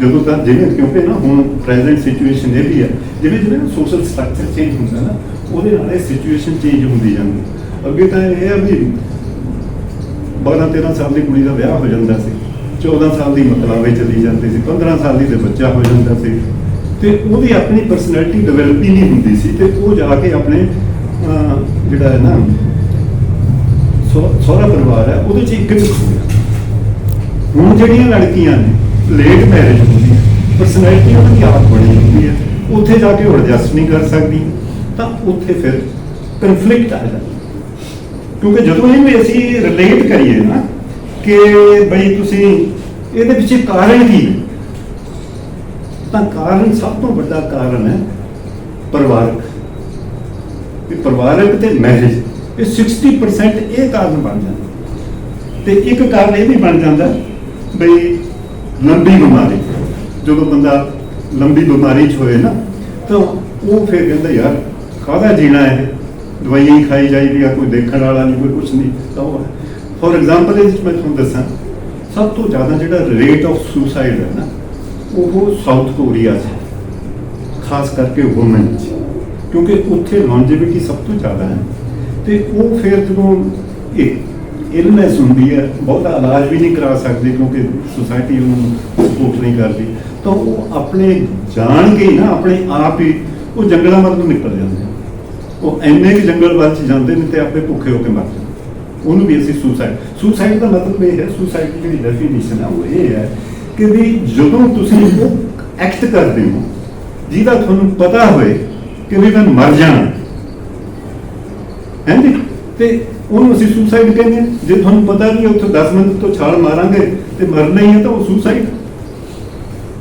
ਜਦੋਂ ਤੱਕ ਜਿਵੇਂ ਕਿਉਂਕਿ ਨਾ ਹੁਣ ਪ੍ਰੈਜ਼ੈਂਟ ਸਿਚੁਏਸ਼ਨ ਇਹ ਵੀ ਹੈ ਜਿਵੇਂ ਜਿਵੇਂ ਸੋਸ਼ਲ ਸਟਰਕਚਰ ਚੇਂਜ ਹੁੰਦਾ ਨਾ, ਉਹਦੇ ਨਾਲ ਇਹ ਸਿਚੁਏਸ਼ਨ ਚੇਂਜ ਹੁੰਦੀ ਜਾਂਦੀ ਅੱਗੇ ਤਾਂ ਇਹ ਆ ਵੀ 12 13 ਸਾਲ ਦੀ ਕੁੜੀ ਦਾ ਵਿਆਹ ਹੋ ਜਾਂਦਾ ਸੀ 14 ਸਾਲ ਦੀ ਮਤਲਾਵੇ ਚਲੀ ਜਾਂਦੀ ਸੀ 15 ਸਾਲ ਦੀ ਤੇ ਬੱਚਾ ਹੋ ਜਾਂਦਾ ਸੀ। ਤੇ ਉਹਦੀ ਆਪਣੀ ਪਰਸਨੈਲਿਟੀ ਡਿਵੈਲਪ ਹੀ ਨਹੀਂ ਹੁੰਦੀ ਸੀ ਤੇ ਉਹ ਜਾ ਕੇ ਆਪਣੇ ਜਿਹੜਾ ਹੈ ਨਾ ਸਹੁ- ਸਹੁਰਾ ਪਰਿਵਾਰ ਹੈ, ਉਹਦੇ ਚ ਇੱਕ ਗਿਆ ਹੁਣ ਜਿਹੜੀਆਂ ਲੜਕੀਆਂ ਨੇ ਲੇਟ ਮੈਰਿਜ ਹੁੰਦੀ ਹੈ ਪਰਸਨੈਲਿਟੀ ਉਹਨਾਂ ਦੀ ਆਪ ਬਣੀ ਹੁੰਦੀ ਹੈ, ਉੱਥੇ ਜਾ ਕੇ ਉਹ ਐਡਜਸਟ ਨਹੀਂ ਕਰ ਸਕਦੀ, ਤਾਂ ਉੱਥੇ ਫਿਰ ਕਨਫਲਿਕਟ ਆ ਜਾਂਦਾ ਕਿਉਂਕਿ ਜਦੋਂ ਇਹ ਵੀ ਅਸੀਂ ਰਿਲੇਟ ਕਰੀਏ ਨਾ ਕਿ ਬਈ ਤੁਸੀਂ ਇਹਦੇ ਪਿੱਛੇ ਕਾਰਨ ਕੀ ਨੇ ਤਾਂ ਕਾਰਨ ਸਭ ਤੋਂ ਵੱਡਾ ਕਾਰਨ ਹੈ ਪਰਿਵਾਰਕ। ਇਹ ਪਰਿਵਾਰਕ ਤੇ ਮੈਰਿਜ ਇਹ 60% ਇਹ ਕਾਰਨ ਬਣ ਜਾਂਦਾ। ਤੇ ਇੱਕ ਕਾਰਨ ਇਹ ਵੀ ਬਣ ਜਾਂਦਾ ਬਈ ਲੰਬੀ ਬਿਮਾਰੀ। ਜਦੋਂ ਬੰਦਾ ਲੰਬੀ ਬਿਮਾਰੀ 'ਚ ਹੋਏ ਨਾ, ਤਾਂ ਉਹ ਫਿਰ ਕਹਿੰਦਾ, ਯਾਰ, ਕਾਹਦਾ ਜੀਣਾ ਹੈ ਦਵਾਈਆਂ ਹੀ ਖਾਈ ਜਾਈਦੀ ਆ ਕੋਈ ਦੇਖਣ ਵਾਲਾ ਨਹੀਂ, ਕੋਈ ਕੁਝ ਨਹੀਂ, ਤਾਂ ਉਹ ਫੋਰ ਐਗਜ਼ਾਮਪਲ ਇਹ ਵਿੱਚ ਮੈਂ ਤੁਹਾਨੂੰ ਦੱਸਾਂ, ਸਭ ਤੋਂ ਜ਼ਿਆਦਾ ਜਿਹੜਾ ਰੇਟ ਆਫ ਸੁਸਾਈਡ ਹੈ ਨਾ, ਉਹ ਸਾਊਥ ਕੋਰੀਆ 'ਚ ਖਾਸ ਕਰਕੇ ਔਮਨ 'ਚ। ਕਿਉਂਕਿ ਉੱਥੇ ਲੌਂਜੀਵਿਟੀ ਸਭ ਤੋਂ ਜ਼ਿਆਦਾ ਹੈ। ਤੇ ਉਹ ਫਿਰ ਜਦੋਂ ਇੱਕ ਇਲਨੈਸ ਹੁੰਦੀ ਹੈ, ਬਹੁਤਾ ਇਲਾਜ ਵੀ ਨਹੀਂ ਕਰਾ ਸਕਦੇ, ਕਿਉਂਕਿ ਸੁਸਾਇਟੀ ਉਹਨੂੰ ਸਪੋਰਟ ਨਹੀਂ ਕਰਦੀ, ਤਾਂ ਉਹ ਆਪਣੇ ਜਾਣ ਕੇ ਨਾ, ਆਪਣੇ ਆਪ ਹੀ, ਉਹ ਜੰਗਲਾਂ ਵੱਲ ਨੂੰ ਨਿਕਲ ਉਹ ਐਨੇ ਵੀ ਜੰਗਲ ਵੱਲ ਚ ਜਾਂਦੇ ਨੇ ਤੇ ਆਪੇ ਭੁੱਖੇ ਹੋ ਕੇ ਮਰ ਜਾਂਦੇ ਉਹਨੂੰ ਵੀ ਅਸੀਂ ਸੁਸਾਈਡ ਸੁਸਾਈਡ ਦਾ ਮਤਲਬ ਇਹ ਹੈ ਸੁਸਾਈਡ ਦੀ ਜਿਹੜੀ ਡੈਫੀਨੇਸ਼ਨ ਹੈ ਉਹ ਇਹ ਹੈ ਕਿ ਵੀ ਜਦੋਂ ਤੁਸੀਂ ਉਹ ਐਕਟ ਕਰਦੇ ਹੋ, ਜਿਹਦਾ ਤੁਹਾਨੂੰ ਪਤਾ ਹੋਏ ਕਿ ਵੀ ਮੈਂ ਮਰ ਜਾਣਾ। ਹੈ ਜੀ? ਤੇ ਉਹਨੂੰ ਅਸੀਂ ਸੁਸਾਈਡ ਕਹਿੰਦੇ ਹਾਂ। ਜੇ ਤੁਹਾਨੂੰ ਪਤਾ ਨਹੀਂ ਉੱਥੇ 10 ਮਿੰਟ ਤੋਂ ਛਾਲ ਮਾਰਾਂਗੇ ਤੇ ਮਰਨਾ ਹੀ ਹੈ ਤਾਂ ਉਹ ਸੁਸਾਈਡ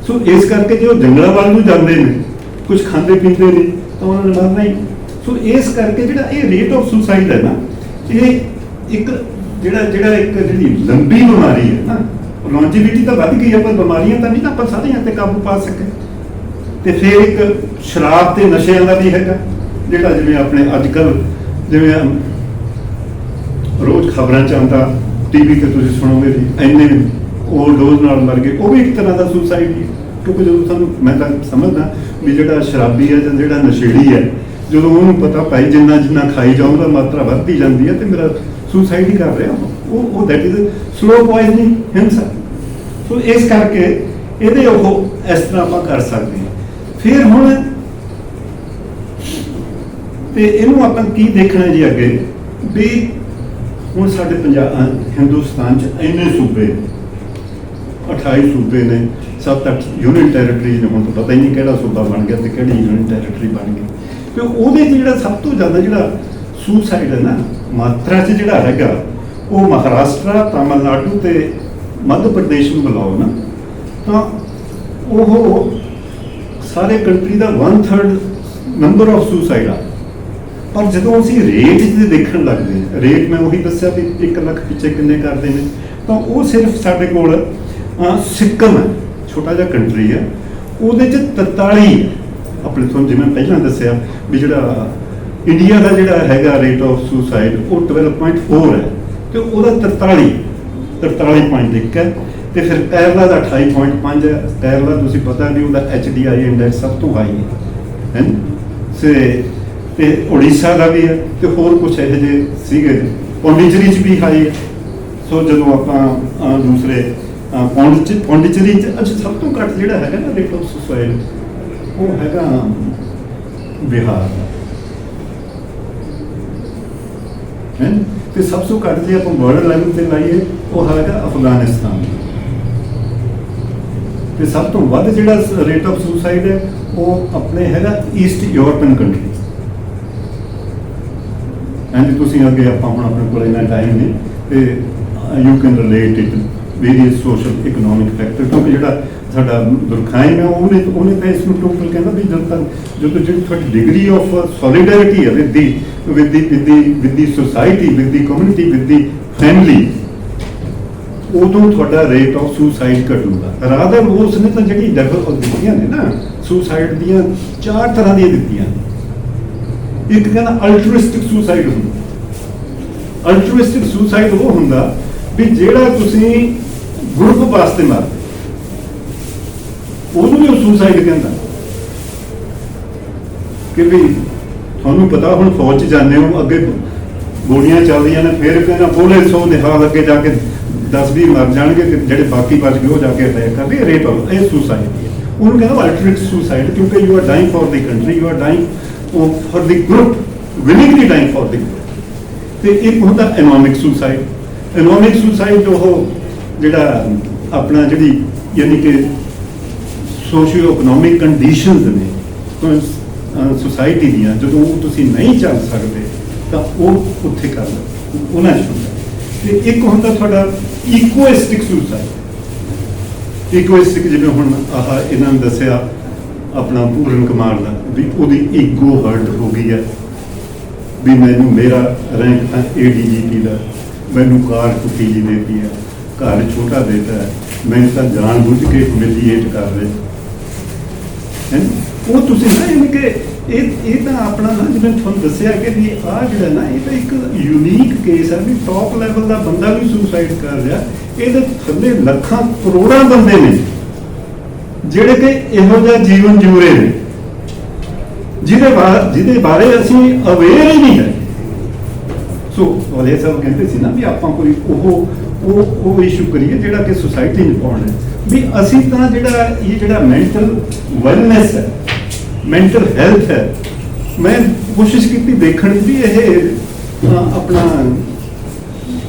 ਸੋ ਇਸ ਕਰਕੇ ਜੇ ਉਹ ਜੰਗਲਾਂ ਵੱਲ ਨੂੰ ਜਾਂਦੇ ਨੇ ਕੁਝ ਖਾਂਦੇ ਪੀਂਦੇ ਨੇ, ਤਾਂ ਉਹਨਾਂ ਨੇ ਮਰਨਾ ਹੀ। ਸੋ ਇਸ ਕਰਕੇ ਜਿਹੜਾ ਇਹ ਰੇਟ ਆਫ ਸੁਸਾਈਡ ਹੈ ਨਾ, ਇਹ ਇੱਕ ਜਿਹੜਾ ਜਿਹੜਾ ਇੱਕ ਜਿਹੜੀ ਲੰਬੀ ਬਿਮਾਰੀ ਹੈ ਨਾ ਲੌਂਜੀਵਿਟੀ ਤਾਂ ਵੱਧ ਗਈ ਹੈ, ਪਰ ਬਿਮਾਰੀਆਂ ਤਾਂ ਨਹੀਂ ਨਾ ਆਪਾਂ ਸਾਰਿਆਂ ਤੇ ਕਾਬੂ ਪਾ ਸਕੇ ਤੇ ਫਿਰ ਇੱਕ ਸ਼ਰਾਬ ਤੇ ਨਸ਼ਿਆਂ ਦਾ ਵੀ ਹੈਗਾ, ਜਿਹੜਾ ਜਿਵੇਂ ਆਪਣੇ ਅੱਜ ਕੱਲ ਜਿਵੇਂ ਰੋਜ਼ ਖਬਰਾਂ ਚ ਆਉਂਦਾ ਟੀਵੀ ਤੇ ਤੁਸੀਂ ਸੁਣੋਗੇ ਜੀ ਇੰਨੇ ਓਵਰਡੋਜ਼ ਨਾਲ ਮਰ ਗਏ, ਉਹ ਵੀ ਇੱਕ ਤਰ੍ਹਾਂ ਦਾ ਸੁਸਾਈਡ ਹੀ ਹੈ। ਕਿਉਂਕਿ ਜਦੋਂ ਤੁਹਾਨੂੰ ਮੈਂ ਤਾਂ ਸਮਝਦਾ ਵੀ ਜਿਹੜਾ ਸ਼ਰਾਬੀ ਹੈ ਜਾਂ ਜਿਹੜਾ ਨਸ਼ੇੜੀ ਹੈ ਜਦੋਂ ਉਹਨੂੰ ਪਤਾ ਭਾਈ ਜਿੰਨਾ ਜਿੰਨਾ ਖਾਈ ਜਾਊਂਗਾ, ਮਾਤਰਾ ਵੱਧਦੀ ਜਾਂਦੀ ਹੈ ਤੇ ਮੇਰਾ ਸੁਸਾਈਡ ਹੀ ਕਰ ਰਿਹਾ ਉਹ। ਉਹ that is slow poisoning himself so ਇਸ ਕਰਕੇ ਇਹਦੇ ਉਹ ਇਸ ਤਰ੍ਹਾਂ ਆਪਾਂ ਕਰ ਸਕਦੇ ਹਾਂ। ਫਿਰ ਹੁਣ ਤੇ ਇਹਨੂੰ ਆਪਾਂ ਕੀ ਦੇਖਣਾ ਜੀ ਅੱਗੇ? ਵੀ ਹੁਣ ਸਾਡੇ ਪੰਜਾਬ ਹਿੰਦੁਸਤਾਨ ਚ ਇੰਨੇ ਸੂਬੇ ਨੇ। 28 ਸੂਬੇ ਨੇ 7-8 ਯੂਨਿਟ ਟੈਰੀਟਰੀਜ਼ ਨੇ, ਹੁਣ ਤਾਂ ਪਤਾ ਹੀ ਨਹੀਂ ਕਿਹੜਾ ਸੂਬਾ ਬਣ ਗਿਆ ਤੇ ਕਿਹੜੀ ਯੂਨੀਅਨ ਟੈਰੀਟਰੀ ਬਣ ਗਈ। ਤੇ ਉਹਦੇ 'ਚ ਜਿਹੜਾ ਸਭ ਤੋਂ ਜ਼ਿਆਦਾ ਜਿਹੜਾ ਸੂਸਾਈਡ ਹੈ ਨਾ, ਮਾਤਰਾ 'ਚ ਜਿਹੜਾ ਹੈਗਾ, ਉਹ ਮਹਾਰਾਸ਼ਟਰ, ਤਾਮਿਲਨਾਡੂ ਤੇ ਮੱਧ ਪ੍ਰਦੇਸ਼ ਨੂੰ ਬੁਲਾਓ ਨਾ, ਤਾਂ ਉਹ ਸਾਰੇ ਕੰਟਰੀ ਦਾ 1/3 ਨੰਬਰ ਆਫ ਸੁਸਾਈਡ ਆ। ਪਰ ਜਦੋਂ ਅਸੀਂ ਰੇਟ ਜੇ ਦੇਖਣ ਲੱਗਦੇ ਹਾਂ ਰੇਟ ਮੈਂ ਉਹੀ ਦੱਸਿਆ ਵੀ 1 ਲੱਖ ਪਿੱਛੇ ਕਿੰਨੇ ਕਰਦੇ ਨੇ, ਤਾਂ ਉਹ ਸਿਰਫ ਸਾਡੇ ਕੋਲ ਸਿੱਕਮ ਹੈ, ਛੋਟਾ ਜਿਹਾ ਕੰਟਰੀ ਹੈ, ਉਹਦੇ ਚ 43 ਆਪਣੇ ਤੁਹਾਨੂੰ ਜਿਵੇਂ ਪਹਿਲਾਂ ਦੱਸਿਆ ਵੀ ਜਿਹੜਾ ਇੰਡੀਆ ਦਾ ਜਿਹੜਾ ਹੈਗਾ ਰੇਟ ਆਫ ਸੁਸਾਈਡ ਉਹ 12.4 ਹੈ ਤੇ ਉਹਦਾ 43 43.1 ਹੈ ਤੇ ਫਿਰ ਕੇਰਲਾ ਦਾ 28.5 ਹੈ। ਕੇਰਲਾ ਤੁਸੀਂ ਪਤਾ ਨਹੀਂ ਉਹਦਾ ਐਚਡੀਆਈ ਇੰਡੈਕਸ ਸਭ ਤੋਂ ਹਾਈ ਹੈ ਹੈ? ਸੇ ਤੇ ਉੜੀਸਾ ਦਾ ਵੀ ਹੈ ਤੇ ਹੋਰ ਕੁਝ ਇਹੋ ਜਿਹੇ ਸੀਗੇ। ਪੌਂਡੀਚਰੀ ਚ ਵੀ ਹਾਈ ਹੈ। ਸੋ ਜਦੋਂ ਆਪਾਂ ਅਹ, ਦੂਸਰੇ ਅਹ, ਚ ਅੱਛਾ ਸਭ ਤੋਂ ਘੱਟ ਜਿਹੜਾ ਹੈਗਾ ਨਾ ਰੇਟ ਆਫ ਸੁਸਾਈਡ ਉਹ ਹੈਗਾ ਬਿਹਾਰ ਦਾ। ਹੈ? ਤੇ ਸਭ ਤੋਂ ਘੱਟ ਜੇ ਆਪਾਂ ਬਾਰਡਰ ਲੈਵਲ ਤੇ ਲਾਈਏ, ਉਹ ਹੈਗਾ ਅਫਗਾਨਿਸਤਾਨ ਤੇ ਸਭ ਤੋਂ ਵੱਧ ਜਿਹੜਾ ਰੇਟ ਆਫ ਸੁਸਾਈਡ ਹੈ, ਉਹ ਆਪਣੇ ਹੈਗਾ ਈਸਟ ਯੂਰਪੀਅਨ ਕੰਟਰੀ ਐਂਡ ਤੁਸੀਂ ਅੱਗੇ ਆਪਾਂ ਹੁਣ ਆਪਣੇ ਕੋਲ ਇੰਨਾ ਟਾਈਮ ਨਹੀਂ, ਤੇ you can relate it various social economic factor ਕਿਉਂਕਿ ਜਿਹੜਾ ਸਾਡਾ ਦੁਰਖਾਇਮ ਹੈ ਉਹਨੇ ਉਹਨੇ ਤਾਂ ਇਸ ਨੂੰ ਟੋਟਲ ਕਹਿੰਦਾ ਵੀ ਜਦ ਜਦੋਂ ਜਿਹੜੀ ਤੁਹਾਡੀ ਡਿਗਰੀ ਆਫ ਸੋਲੀਡੈਰਿਟੀ ਹੈ with the with the with the with the society with the community with the family ਉਦੋਂ ਤੁਹਾਡਾ ਰੇਟ ਆਫ ਸੁਸਾਈਡ ਘਟੂਗਾ। ਰਾਦਰ ਉਸ ਨੇ ਤਾਂ ਜਿਹੜੀ ਡਬਲ ਦਿੱਤੀਆਂ ਨੇ ਨਾ ਸੁਸਾਈਡ ਦੀਆਂ ਚਾਰ ਤਰ੍ਹਾਂ ਦੀਆਂ ਦਿੱਤੀਆਂ ਇੱਕ ਕਹਿੰਦਾ ਅਲਟਰੁਇਸਟਿਕ ਸੁਸਾਈਡ ਹੁੰਦਾ। ਅਲਟਰੁਇਸਟਿਕ ਸੁਸਾਈਡ ਉਹ ਹੁੰਦਾ ਵੀ ਜਿਹੜਾ ਤੁਸੀਂ ਗਰੁੱਪ ਵਾਸਤੇ ਮਾਰਦੇ ਉਹਨੂੰ ਵੀ ਉਸੂਲ ਸਾਈਡ ਕਹਿੰਦਾ। ਕਿ ਵੀ ਤੁਹਾਨੂੰ ਪਤਾ ਹੁਣ ਫੌਜ ਜਾਂਦੇ ਹੋ ਅੱਗੇ ਗੋਲੀਆਂ ਚੱਲਦੀਆਂ ਨੇ, ਫਿਰ ਕਹਿੰਦਾ ਬੋਲੇ ਸੋ ਨਿਹਾਲ ਅੱਗੇ ਜਾ ਕੇ 10 20 ਮਰ ਜਾਣਗੇ, ਤੇ ਜਿਹੜੇ ਬਾਕੀ ਬਚ ਗਏ ਉਹ ਜਾ ਕੇ ਅਟੈਕ ਕਰਦੇ ਰੇਪ ਇਹ ਸੁਸਾਈਡ ਹੈ ਉਹਨੂੰ ਕਹਿੰਦਾ ਅਲਟਰਨੇਟ ਸੁਸਾਈਡ ਕਿਉਂਕਿ you are dying for the country you are dying for the group willingly dying for the ਤੇ ਇੱਕ ਹੁੰਦਾ ਇਕਨੋਮਿਕ ਸੁਸਾਈਡ ਇਕਨੋਮਿਕ ਸੁਸਾਈਡ ਉਹ ਜਿਹੜਾ ਆਪਣਾ ਜਿਹੜੀ ਯਾਨੀ ਕਿ ਸੋਸ਼ੀਓ ਇਕਨੋਮਿਕ ਕੰਡੀਸ਼ਨਸ ਨੇ ਸੋਸਾਇਟੀ ਦੀਆਂ, ਜਦੋਂ ਉਹ ਤੁਸੀਂ ਨਹੀਂ ਚੱਲ ਸਕਦੇ, ਤਾਂ ਉਹ ਉੱਥੇ ਕਰ ਲਓ, ਉਹਨਾਂ ਚ ਹੁੰਦਾ। ਤੇ ਇੱਕ ਹੁੰਦਾ ਤੁਹਾਡਾ ਇਕੋਇਸਟਿਕ ਸੁਸਾਈਡ ਇਕੋਇਸਟਿਕ ਜਿਵੇਂ ਹੁਣ ਆਹ ਇਹਨਾਂ ਨੇ ਦੱਸਿਆ, ਆਪਣਾ ਪੂਰਨ ਕੁਮਾਰ ਦਾ, ਵੀ ਉਹਦੀ ਈਗੋ ਹਰਟ ਹੋ ਗਈ ਹੈ। ਵੀ ਮੈਨੂੰ ਮੇਰਾ ਰੈਂਕ ਤਾਂ ਏਡੀਜੀਪੀ ਦਾ, ਮੈਨੂੰ ਕਾਰ ਟੁੱਟੀ ਜੀ ਦੇਤੀ ਹੈ, ਘਰ ਛੋਟਾ ਦੇਤਾ ਹੈ ਮੈਂ ਤਾਂ ਜਾਣ ਬੁੱਝ ਕੇ ਮਿਲੀਏਟ ਕਰ ਰਹੇ। ਹੈਂ? ਉਹ ਤੁਸੀਂ ਨਾ ਇਹ ਕਿ ਇਹ ਇਹ ਤਾਂ ਆਪਣਾ ਨਾ ਜਿਵੇਂ ਤੁਹਾਨੂੰ ਦੱਸਿਆ ਕਿ ਵੀ ਆ ਜਿਹੜਾ ਨਾ, ਇਹ ਤਾਂ ਇੱਕ ਯੂਨੀਕ ਕੇਸ ਹੈ ਵੀ ਟੌਪ ਲੈਵਲ ਦਾ ਬੰਦਾ ਵੀ ਸੁਸਾਈਡ ਕਰ ਰਿਹਾ। ਇਹਦੇ ਥੱਲੇ ਲੱਖਾਂ ਕਰੋੜਾਂ ਬੰਦੇ ਨੇ, ਜਿਹੜੇ ਕਿ ਇਹੋ ਜਿਹਾ ਜੀਵਨ ਜੂ ਰਹੇ ਨੇ। ਜਿਹਦੇ ਬਾਰੇ ਜਿਹਦੇ ਬਾਰੇ ਅਸੀਂ ਅਵੇਅਰ ਹੀ ਨਹੀਂ ਹੈ। ਸੋ ਵਾਲੇ ਸਾਹਿਬ ਕਹਿੰਦੇ ਸੀ ਨਾ ਵੀ ਆਪਾਂ ਕੋਈ ਉਹ ਉਹ ਉਹ ਇਸ਼ੂ ਕਰੀਏ ਜਿਹੜਾ ਕਿ ਸੁਸਾਇਟੀ ਨੂੰ ਪਾਉਣਾ ਹੈ। ਵੀ ਅਸੀਂ ਤਾਂ ਜਿਹੜਾ ਇਹ ਜਿਹੜਾ ਮੈਂਟਲ ਵੈਲਨੈਸ ਹੈ ਮੈਂਟਲ ਹੈਲਥ ਹੈ, ਮੈਂ ਕੋਸ਼ਿਸ਼ ਕੀਤੀ ਦੇਖਣ ਦੀ ਵੀ ਇਹ ਆਪਣਾ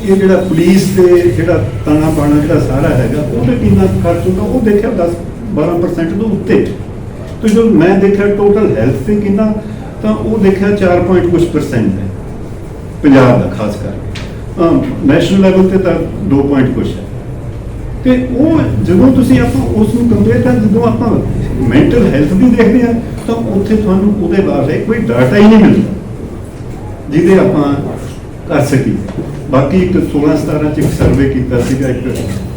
ਇਹ ਜਿਹੜਾ ਪੁਲਿਸ ਤੇ ਜਿਹੜਾ ਤਾਣਾ ਬਾਣਾ ਜਿਹੜਾ ਸਾਰਾ ਹੈਗਾ, ਉਹਦੇ ਕਿੰਨਾ ਖਰਚ ਹੁੰਦਾ ਉਹ ਦੇਖਿਆ 10 12% ਤੋਂ ਉੱਤੇ। ਤੇ ਜੋ ਮੈਂ ਦੇਖਿਆ ਟੋਟਲ ਹੈਲਥ ਤੇ ਕਿੰਨਾ, ਤਾਂ ਉਹ ਦੇਖਿਆ 4 ਪੁਆਇੰਟ ਕੁਝ percent ਹੈ, ਪੰਜਾਬ ਦਾ, ਖਾਸ ਕਰਕੇ। ਨੈਸ਼ਨਲ ਲੈਵਲ ਤੇ ਤਾਂ 2 ਪੁਆਇੰਟ ਕੁਝ ਹੈ। ਤੇ ਉਹ ਜਦੋਂ ਤੁਸੀਂ ਆਪਾਂ ਉਸ ਨੂੰ ਕੰਪੇਅਰ ਕਰ ਜਦੋਂ ਆਪਾਂ ਮੈਂਟਲ ਹੈਲਥ ਵੀ ਦੇਖਦੇ ਆ ਤਾਂ ਉੱਥੇ ਤੁਹਾਨੂੰ ਉਹਦੇ ਬਾਰੇ ਕੋਈ ਡਾਟਾ ਹੀ ਨਹੀਂ ਮਿਲਦਾ ਜਿਹਦੇ ਆਪਾਂ ਕਰ ਸਕੀਏ। ਬਾਕੀ ਇੱਕ 16 17 ਚ ਇੱਕ ਸਰਵੇ ਕੀਤਾ ਸੀਗਾ, ਇੱਕ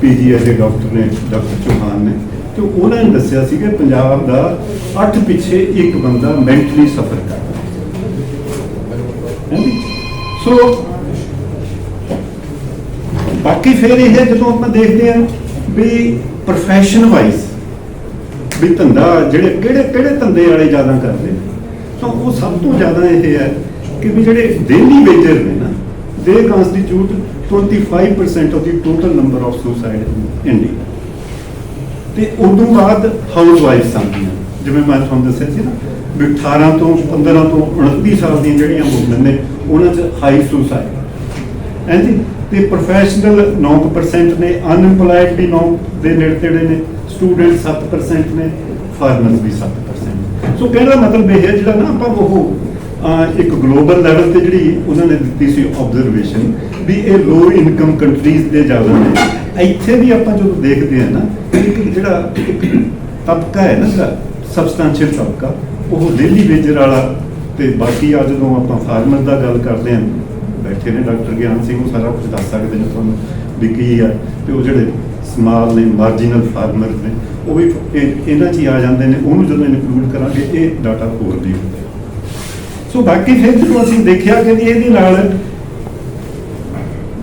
ਪੀਜੀਆਈ ਦੇ ਡਾਕਟਰ ਨੇ ਡਾਕਟਰ ਚੌਹਾਨ ਨੇ। ਤੇ ਉਹਨਾਂ ਨੇ ਦੱਸਿਆ ਸੀ ਕਿ ਪੰਜਾਬ ਦਾ 8 ਪਿੱਛੇ ਇੱਕ ਬੰਦਾ ਮੈਂਟਲੀ ਸਫਰ ਕਰਦਾ ਸੋ ਬਾਕੀ ਫਿਰ ਇਹ ਜਦੋਂ ਆਪਾਂ ਦੇਖਦੇ ਹਾਂ ਵੀ ਪ੍ਰੋਫੈਸ਼ਨ ਵਾਈਜ਼ ਵੀ ਧੰਦਾ ਜਿਹੜੇ ਕਿਹੜੇ ਕਿਹੜੇ ਧੰਦੇ ਵਾਲੇ ਜ਼ਿਆਦਾ ਕਰਦੇ ਨੇ, ਤਾਂ ਉਹ ਸਭ ਤੋਂ ਜ਼ਿਆਦਾ ਇਹ ਹੈ ਕਿ ਵੀ ਜਿਹੜੇ ਡੇਲੀ ਵੇਜਰ ਨੇ ਨਾ, they constitute 25% of the total number of suicide in India ਤੇ ਉਦੋਂ ਬਾਅਦ ਹਾਊਸ ਵਾਈਫਸ ਆਉਂਦੀਆਂ, ਜਿਵੇਂ ਮੈਂ ਤੁਹਾਨੂੰ ਦੱਸਿਆ ਸੀ ਨਾ, ਵੀ 18 ਤੋਂ 15 ਤੋਂ 29 ਸਾਲ ਦੀਆਂ ਜਿਹੜੀਆਂ ਵੂਮਨ ਨੇ, ਉਹਨਾਂ 'ਚ ਹਾਈ ਸੁਸਾਈਡ ਹਾਂਜੀ ਤੇ ਪ੍ਰੋਫੈਸ਼ਨਲ 9% ਨੇ ਅਨਐਮਪਲੋਇਡ ਵੀ 9 ਦੇ ਨੇੜੇ ਤੇੜੇ ਨੇ ਸਟੂਡੈਂਟ 7% ਨੇ ਫਾਰਮਰਸ ਵੀ 7% ਸੋ ਕਹਿਣ ਦਾ ਮਤਲਬ ਇਹ ਹੈ ਜਿਹੜਾ ਨਾ ਆਪਾਂ ਉਹ ਇੱਕ ਗਲੋਬਲ ਲੈਵਲ ਤੇ ਜਿਹੜੀ ਉਹਨਾਂ ਨੇ ਦਿੱਤੀ ਸੀ ਆਬਜ਼ਰਵੇਸ਼ਨ ਵੀ ਇਹ ਲੋ ਇਨਕਮ ਕੰਟਰੀਜ਼ ਦੇ ਜ਼ਿਆਦਾ ਨੇ। ਇੱਥੇ ਵੀ ਆਪਾਂ ਜਦੋਂ ਦੇਖਦੇ ਆ ਨਾ, ਇੱਕ ਜਿਹੜਾ ਇੱਕ ਤਬਕਾ ਹੈ ਨਾ, ਜਿਹੜਾ ਸਬਸਟੈਂਸ਼ੀਅਲ ਤਬਕਾ, ਉਹ ਡੇਲੀ ਵੇਜਰ ਵਾਲਾ ਤੇ ਬਾਕੀ ਆ ਜਦੋਂ ਆਪਾਂ ਫਾਰਮਰ ਦਾ ਗੱਲ ਕਰਦੇ ਆ ਬੈਠੇ ਨੇ, ਡਾਕਟਰ ਗਿਆਨ ਸਿੰਘ ਉਹ ਸਾਰਾ ਕੁਝ ਦੱਸ ਸਕਦੇ ਨੇ ਤੁਹਾਨੂੰ ਵੀ ਕੀ ਆ। ਤੇ ਉਹ ਜਿਹੜੇ ਸਮਾਲ ਨੇ ਮਾਰਜੀਨਲ ਫਾਰਮਰ ਨੇ, ਉਹ ਵੀ ਇਹਨਾਂ 'ਚ ਹੀ ਆ ਜਾਂਦੇ ਨੇ, ਉਹਨੂੰ ਜਦੋਂ ਇਨਕਲੂਡ ਕਰਾਂਗੇ, ਇਹ ਡਾਟਾ ਹੋਰ ਨਹੀਂ ਹੁੰਦਾ ਸੋ ਬਾਕੀ ਫਿਰ ਜਦੋਂ ਅਸੀਂ ਦੇਖਿਆ ਕਿ ਇਹਦੇ ਨਾਲ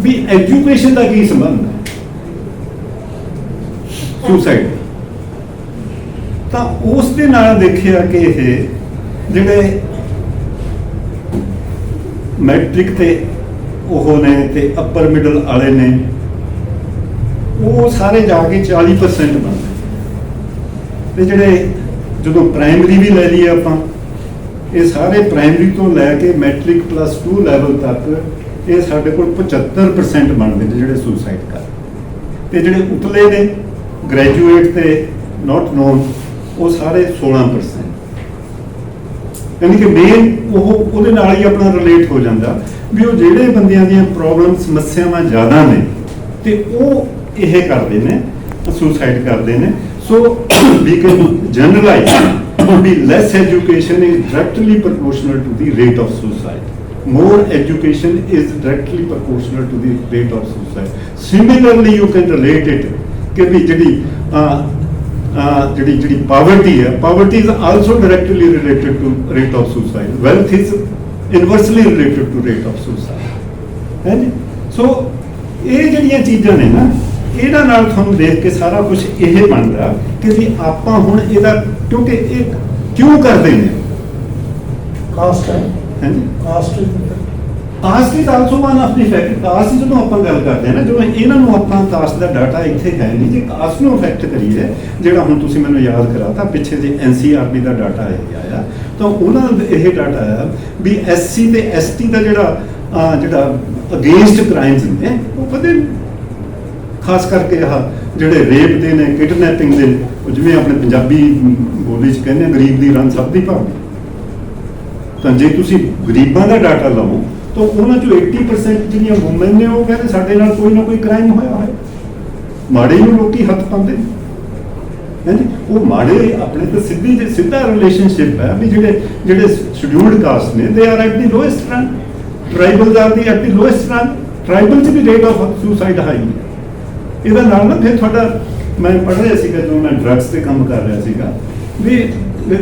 ਵੀ ਐਜੂਕੇਸ਼ਨ ਦਾ ਕੀ ਸੰਬੰਧ ਹੈ? ਸੁਸਾਈਡ ਤਾਂ ਉਸ ਦੇ ਨਾਲ ਦੇਖਿਆ ਕਿ ਇਹ ਜਿਹੜੇ ਮੈਟ੍ਰਿਕ ਤੇ ਉਹ ਨੇ ਤੇ ਅੱਪਰ ਮਿਡਲ ਵਾਲੇ ਨੇ, ਉਹ ਸਾਰੇ ਜਾ ਕੇ 40% ਬਣਦੇ ਤੇ ਜਿਹੜੇ ਜਦੋਂ ਪ੍ਰਾਇਮਰੀ ਵੀ ਲੈ ਲਈਏ ਆਪਾਂ, ਇਹ ਸਾਰੇ ਪ੍ਰਾਇਮਰੀ ਤੋਂ ਲੈ ਕੇ ਮੈਟ੍ਰਿਕ ਪਲੱਸ 2 ਲੈਵਲ ਤੱਕ ਇਹ ਸਾਡੇ ਕੋਲ 75% ਬਣਦੇ ਨੇ ਜਿਹੜੇ ਸੁਸਾਈਡ ਕਰ। ਤੇ ਜਿਹੜੇ ਉਤਲੇ ਨੇ ਗ੍ਰੈਜੂਏਟ ਤੇ ਨਾਟ ਨੋਨ ਉਹ ਸਾਰੇ 16% ਯਾਨੀ ਕਿ ਮੇਨ ਉਹ ਉਹਦੇ ਨਾਲ ਹੀ ਆਪਣਾ ਰਿਲੇਟ ਹੋ ਜਾਂਦਾ ਵੀ ਉਹ ਜਿਹੜੇ ਬੰਦਿਆਂ ਦੀਆਂ ਪ੍ਰੋਬਲਮ ਸਮੱਸਿਆਵਾਂ ਜ਼ਿਆਦਾ ਨੇ ਤੇ ਉਹ ਇਹ ਕਰਦੇ ਨੇ ਸੁਸਾਈਡ ਕਰਦੇ ਨੇ। So we can generalize we less education is directly proportional to the rate of suicide more education is directly proportional to the rate of suicide similarly you can relate it ਕਿ ਵੀ ਜਿਹੜੀ uh, ਜਿਹੜੀ ਜਿਹੜੀ ਪਾਵਰਟੀ ਹੈ poverty is also directly related to rate of suicide wealth is inversely related to rate of suicide ਹੈ ਜੀ? ਸੋ ਇਹ ਜਿਹੜੀਆਂ ਚੀਜ਼ਾਂ ਨੇ ਨਾ ਇਹਨਾਂ ਨਾਲ ਤੁਹਾਨੂੰ ਦੇਖ ਕੇ ਸਾਰਾ ਕੁਝ ਇਹ ਬਣਦਾ ਕਿ ਵੀ ਆਪਾਂ ਹੁਣ ਇਹਦਾ ਕਿਉਂਕਿ ਇਹ ਕਿਉਂ ਕਰਦੇ ਨੇ? ਕਾਸਟ ਹੈ। ਹੈ ਜੀ? Caste caste is also one of the factor caste ਜਦੋਂ ਆਪਾਂ ਗੱਲ ਕਰਦੇ ਹਾਂ ਨਾ, ਜਦੋਂ ਇਹਨਾਂ ਨੂੰ ਆਪਾਂ ਕਾਸਟ ਦਾ ਡਾਟਾ ਇੱਥੇ ਹੈ ਨਹੀਂ, ਜੇ ਕਾਸਟ ਨੂੰ ਅਫੈਕਟ ਕਰੀਏ, ਜਿਹੜਾ ਹੁਣ ਤੁਸੀਂ ਮੈਨੂੰ ਯਾਦ ਕਰਾਤਾ, ਪਿੱਛੇ ਜੇ ਐਨਸੀਆਰਬੀ ਦਾ ਡਾਟਾ ਆਇਆ, ਤਾਂ ਉਹਨਾਂ ਦਾ ਇਹ ਡਾਟਾ ਆਇਆ ਵੀ ਐਸਸੀ ਤੇ ਐਸਟੀ ਦਾ ਜਿਹੜਾ ਜਿਹੜਾ ਅਗੇਂਸਟ ਕ੍ਰਾਈਮਸ ਨੇ, ਉਹ ਕਦੇ ਖਾਸ ਕਰਕੇ ਆਹ ਜਿਹੜੇ ਰੇਪ ਦੇ ਨੇ ਕਿਡਨੈਪਿੰਗ ਦੇ ਜਿਵੇਂ ਆਪਣੇ ਪੰਜਾਬੀ ਬੋਲੀ 'ਚ ਕਹਿੰਦੇ ਗਰੀਬ ਦੀ ਰਨ ਸਭ ਦੀ ਭਾਵੀ। ਤਾਂ ਜੇ ਤੁਸੀਂ ਗਰੀਬਾਂ ਦਾ ਡਾਟਾ ਲਓ ਤਾਂ ਉਹਨਾਂ ਚੋਂ 80% ਜਿਹੜੀਆਂ ਵੂਮਨ ਨੇ ਉਹ ਕਹਿੰਦੇ ਸਾਡੇ ਨਾਲ ਕੋਈ ਨਾ ਕੋਈ ਕ੍ਰਾਈਮ ਹੋਇਆ ਹੈ ਮਾੜੇ ਨੂੰ ਲੋਕੀ ਹੱਥ ਪਾਉਂਦੇ ਨੇ। ਹੈਂਜੀ, ਉਹ ਮਾੜੇ ਆਪਣੇ ਤਾਂ ਸਿੱਧੀ ਜੇ ਸਿੱਧਾ ਰਿਲੇਸ਼ਨਸ਼ਿਪ ਹੈ ਵੀ ਜਿਹੜੇ ਜਿਹੜੇ ਸ਼ਡਿਊਲਡ ਕਾਸਟ ਨੇ they are at the lowest rung tribals are the at the lowest rung tribal 'ਚ ਵੀ ਰੇਟ ਆਫ ਸੁਸਾਈਡ ਹਾਈ ਹੈ। ਇਹਦਾ ਨਾਲ ਨਾ ਫਿਰ ਤੁਹਾਡਾ ਮੈਂ ਪੜ੍ਹ ਰਿਹਾ ਸੀਗਾ ਜਦੋਂ ਮੈਂ ਡਰੱਗਸ ਤੇ ਕੰਮ ਕਰ ਰਿਹਾ ਸੀਗਾ। ਵੀ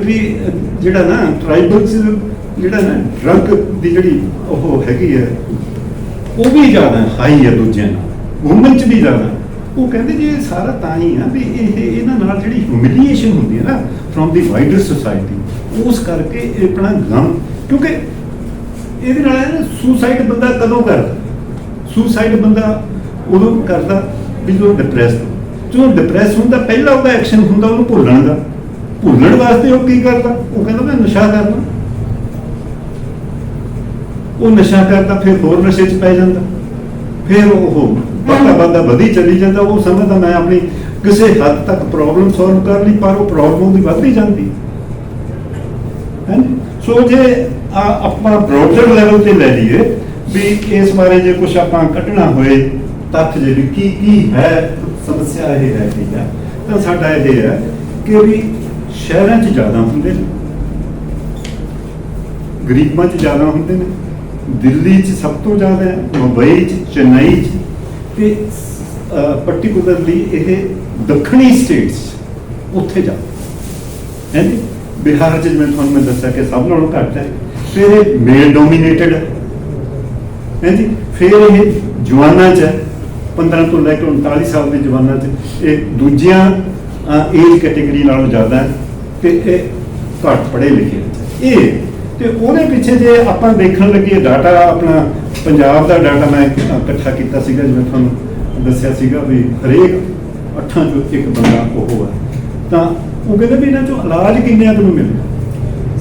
ਵੀ ਜਿਹੜਾ ਨਾ ਟ੍ਰਾਈਬਲ ਚ ਜਿਹੜਾ ਨਾ ਡਰੱਗ ਦੀ ਜਿਹੜੀ ਉਹ ਹੈਗੀ ਹੈ, ਉਹ ਵੀ ਜ਼ਿਆਦਾ ਹਾਈ ਹੈ ਦੂਜਿਆਂ ਨਾਲ। ਵੂਮਨ ਵੀ ਜ਼ਿਆਦਾ। ਉਹ ਕਹਿੰਦੇ ਜੀ ਸਾਰਾ ਤਾਂ ਹੀ ਆ ਵੀ ਇਹ ਇਹਨਾਂ ਨਾਲ ਜਿਹੜੀ ਹਿਊਮਿਲੀਏਸ਼ਨ ਹੁੰਦੀ ਹੈ ਨਾ ਫਰੋਮ ਦੀ ਵਾਈਡਰ ਸੋਸਾਇਟੀ ਉਸ ਕਰਕੇ ਇਹ ਆਪਣਾ ਗਮ, ਕਿਉਂਕਿ ਇਹਦੇ ਨਾਲ ਹੈ ਸੁਸਾਈਡ ਬੰਦਾ ਕਦੋਂ ਕਰਦਾ? ਸੁਸਾਈਡ ਬੰਦਾ ਉਦੋਂ ਕਰਦਾ ਵੀ ਜਦੋਂ ਡਿਪਰੈਸਡ ਜਦੋਂ ਡਿਪਰੈਸ ਹੁੰਦਾ, ਪਹਿਲਾ ਉਹਦਾ ਐਕਸ਼ਨ ਹੁੰਦਾ ਉਹਨੂੰ ਭੁੱਲਣ ਦਾ। ਭੁੱਲਣ ਵਾਸਤੇ ਉਹ ਕੀ ਕਰਦਾ? ਉਹ ਕਹਿੰਦਾ, ਮੈਂ ਨਸ਼ਾ ਕਰਦਾ। ਉਹ ਨਸ਼ਾ ਕਰਦਾ, ਫਿਰ ਹੋਰ ਨਸ਼ੇ 'ਚ ਪੈ ਜਾਂਦਾ। ਫਿਰ ਉਹ ਵੱਧਦਾ ਵੱਧਦਾ ਵਧੀ ਚੱਲੀ ਜਾਂਦਾ, ਉਹ ਸਮਝਦਾ ਮੈਂ ਆਪਣੀ ਕਿਸੇ ਹੱਦ ਤੱਕ ਪ੍ਰੋਬਲਮ ਸੋਲਵ ਕਰ ਲਈ, ਪਰ ਉਹ ਪ੍ਰੋਬਲਮ ਉਹਦੀ ਵੱਧਦੀ ਜਾਂਦੀ। ਹੈ? ਸੋ ਜੇ ਆਪਾਂ ਬ੍ਰੌਡਰ ਲੈਵਲ ਤੇ ਲੈ ਲਈਏ, ਵੀ ਇਸ ਬਾਰੇ ਜੇ ਕੁਝ ਆਪਾਂ ਕੱਢਣਾ ਹੋਏ, ਤੱਥ ਜੇ ਕੀ ਕੀ ਹੈ, ਸਮੱਸਿਆ ਇਹ ਹੈ ਠੀਕ ਹੈ ਤਾਂ ਸਾਡਾ ਇਹ ਹੈ ਕਿ ਵੀ ਸ਼ਹਿਰਾਂ 'ਚ ਜ਼ਿਆਦਾ ਹੁੰਦੇ ਨੇ। ਗਰੀਬਾਂ 'ਚ ਜ਼ਿਆਦਾ ਹੁੰਦੇ ਨੇ। ਦਿੱਲੀ 'ਚ ਸਭ ਤੋਂ ਜ਼ਿਆਦਾ ਹੈ ਮੁੰਬਈ 'ਚ, ਚੇਨਈ 'ਚ ਤੇ ਪਾਰਟਿਕੂਲਰਲੀ ਇਹ ਦੱਖਣੀ ਸਟੇਟਸ ਉੱਥੇ ਜਾ। ਹੈ ਬਿਹਾਰ 'ਚ ਮੈਂ ਤੁਹਾਨੂੰ ਮੈਂ ਦੱਸਿਆ ਕਿ ਸਭ ਨਾਲੋਂ ਘੱਟ ਹੈ। ਫਿਰ ਇਹ ਮੇਲ ਡੋਮੀਨੇਟਡ ਹੈ। ਜੀ? ਫਿਰ ਇਹ ਜਵਾਨਾਂ 'ਚ ਹੈ। 15 ਤੋਂ ਲੈ ਕੇ 39 ਸਾਲ ਦੇ ਜਵਾਨਾਂ 'ਚ। ਇਹ ਦੂਜੀਆਂ ਏਜ ਕੈਟੇਗਰੀ ਨਾਲੋਂ ਜ਼ਿਆਦਾ ਹੈ ਤੇ ਇਹ ਘੱਟ ਪੜ੍ਹੇ ਲਿਖੇ ਇਹ ਤੇ ਉਹਦੇ ਪਿੱਛੇ ਜੇ ਆਪਾਂ ਦੇਖਣ ਲੱਗੇ ਡਾਟਾ ਆਪਣਾ ਪੰਜਾਬ ਦਾ ਡਾਟਾ ਮੈਂ ਇਕੱਠਾ ਕੀਤਾ ਸੀਗਾ ਜਿਵੇਂ ਤੁਹਾਨੂੰ ਦੱਸਿਆ ਸੀਗਾ ਵੀ ਹਰੇਕ ਅੱਠਾਂ ਚੋਂ ਇੱਕ ਬੰਦਾ ਉਹ ਹੈ। ਤਾਂ ਉਹ ਕਹਿੰਦੇ ਵੀ ਇਹਨਾਂ ਚੋਂ ਇਲਾਜ ਕਿੰਨਿਆਂ ਨੂੰ ਮਿਲਦਾ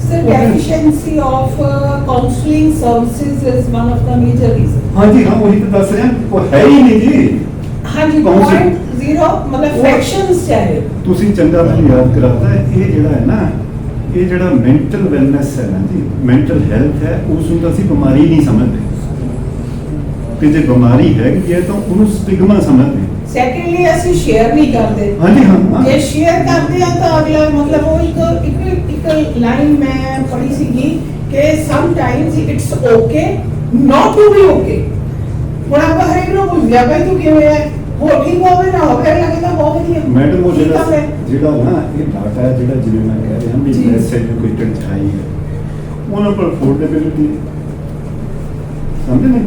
sir deficiency of counselling services is one of the major reason ਹਾਂਜੀ ਹਾਂ ਉਹੀ ਤਾਂ ਦੱਸ ਰਿਹਾ। ਉਹ ਹੈ ਹੀ ਨਹੀਂ ਜੀ। ਹਾਂਜੀ ਪੁਆਇੰਟ ਜ਼ੀਰੋ ਮਤਲਬ ਫ੍ਰੈਕਸ਼ਨਸ ਚਾਹੀਏ ਤੁਸੀਂ ਚੰਗਾ ਮੈਨੂੰ ਯਾਦ ਕਰਾਤਾ ਇਹ ਜਿਹੜਾ ਹੈ ਨਾ ਇਹ ਜਿਹੜਾ ਮੈਂਟਲ ਵੈਲਨੈਸ ਹੈ ਨਾ ਜੀ ਮੈਂਟਲ ਹੈਲਥ ਹੈ ਉਸ ਨੂੰ ਤਾਂ ਅਸੀਂ ਬਿਮਾਰੀ ਨਹੀਂ ਸਮਝਦੇ। ਕਿ ਜੇ ਬਿਮਾਰੀ ਹੈਗੀ ਹੈ ਤਾਂ ਉਹਨੂੰ ਸਟਿਗਮਾ ਸਮਝਦੇ secondly ਅਸੀਂ share ਨਹੀਂ ਕਰਦੇ। ਹਾਂਜੀ ਹਾਂ। ਜੇ share ਕਰਦੇ ਆ ਤਾਂ ਅਗਲਾ ਮਤਲਬ ਉਹ ਇੱਕ ਇੱਕ ਇੱਕ ਲਾਈਨ ਮੈਂ ਪੜ੍ਹੀ ਸੀਗੀ ਕਿ sometimes it's okay not to be okay ਹੁਣ ਆਪਾਂ ਹਰੇਕ ਨੂੰ ਪੁੱਛਿਆ ਭਾਈ ਤੂੰ ਕਿਵੇਂ ਹੈ? ਹੋ ਠੀਕ ਹੋਵੇ ਨਾ ਹੋਵੇ ਅਗਲਾ ਕਹਿੰਦਾ ਬਹੁਤ ਵਧੀਆ ਮੈਡਮ ਉਹ ਠੀਕ ਜਿਹੜਾ। ਜਿਹੜਾ ਨਾ ਇਹ ਡਾਟਾ ਹੈ ਜਿਹੜਾ ਜਿਵੇਂ ਮੈਂ ਕਹਿ ਰਿਹਾ ਵੀ ਜੀ। ਲੈਸ ਐਜੂਕੇਟਡ ਚਾਹੀ ਹੈ ਉਹਨਾਂ ਕੋਲ ਅਫੋਰਡੇਬਿਲਿਟੀ ਸਮਝਦੇ ਨੇ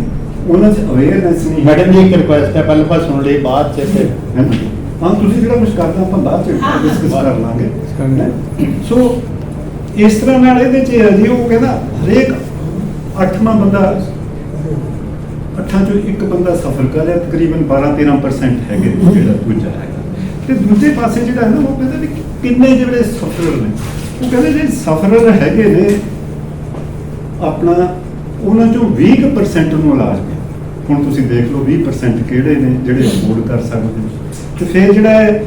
ਉਹਨਾਂ 'ਚ ਅਵੇਅਰਨੈਸ ਨਹੀਂ ਮੈਡਮ ਜੀ ਇੱਕ ਰਿਕੁਐਸਟ ਹੈ ਪਹਿਲਾਂ ਆਪਾਂ ਸੁਣ ਲਈ ਬਾਅਦ ਚ ਫਿਰ ਹੈ ਨਾ? ਹਾਂ ਤੁਸੀਂ ਜਿਹੜਾ ਕੁਝ ਕਰਦੇ ਆਪਾਂ ਬਾਅਦ ਚ ਹਾਂ, ਹਾਂ। ਡਿਸਕਸ ਕਰ ਲਾਂਗੇ। ਸੋ ਇਸ ਤਰ੍ਹਾਂ ਨਾਲ ਇਹਦੇ ਚ ਇਹ ਹੈ ਜੀ ਉਹ ਕਹਿੰਦਾ ਹਰੇਕ ਅੱਠਵਾਂ ਬੰਦਾ ਅੱਠਾਂ ਚੋਂ ਇੱਕ ਬੰਦਾ ਸਫਰ ਕਰ ਰਿਹਾ, ਤਕਰੀਬਨ 12-13% ਹੈਗੇ ਜਿਹੜਾ ਦੂਜਾ ਹੈਗਾ। ਤੇ ਦੂਜੇ ਪਾਸੇ ਜਿਹੜਾ ਹੈ ਨਾ, ਉਹ ਕਹਿੰਦਾ ਵੀ ਕਿੰਨੇ ਜਿਹੜੇ ਸਫਰਰ ਨੇ, ਉਹ ਕਹਿੰਦੇ ਜਿਹੜੇ ਸਫਰਰ ਹੈਗੇ ਨੇ, ਆਪਣਾ ਉਹਨਾਂ ਚੋਂ 20% ਨੂੰ ਇਲਾਜ ਪਿਆ ਹੁਣ ਤੁਸੀਂ ਦੇਖ ਲਓ 20% ਕਿਹੜੇ ਨੇ, ਜਿਹੜੇ ਅਫੋਰਡ ਕਰ ਸਕਦੇ ਨੇ। ਤੇ ਫਿਰ ਜਿਹੜਾ ਹੈ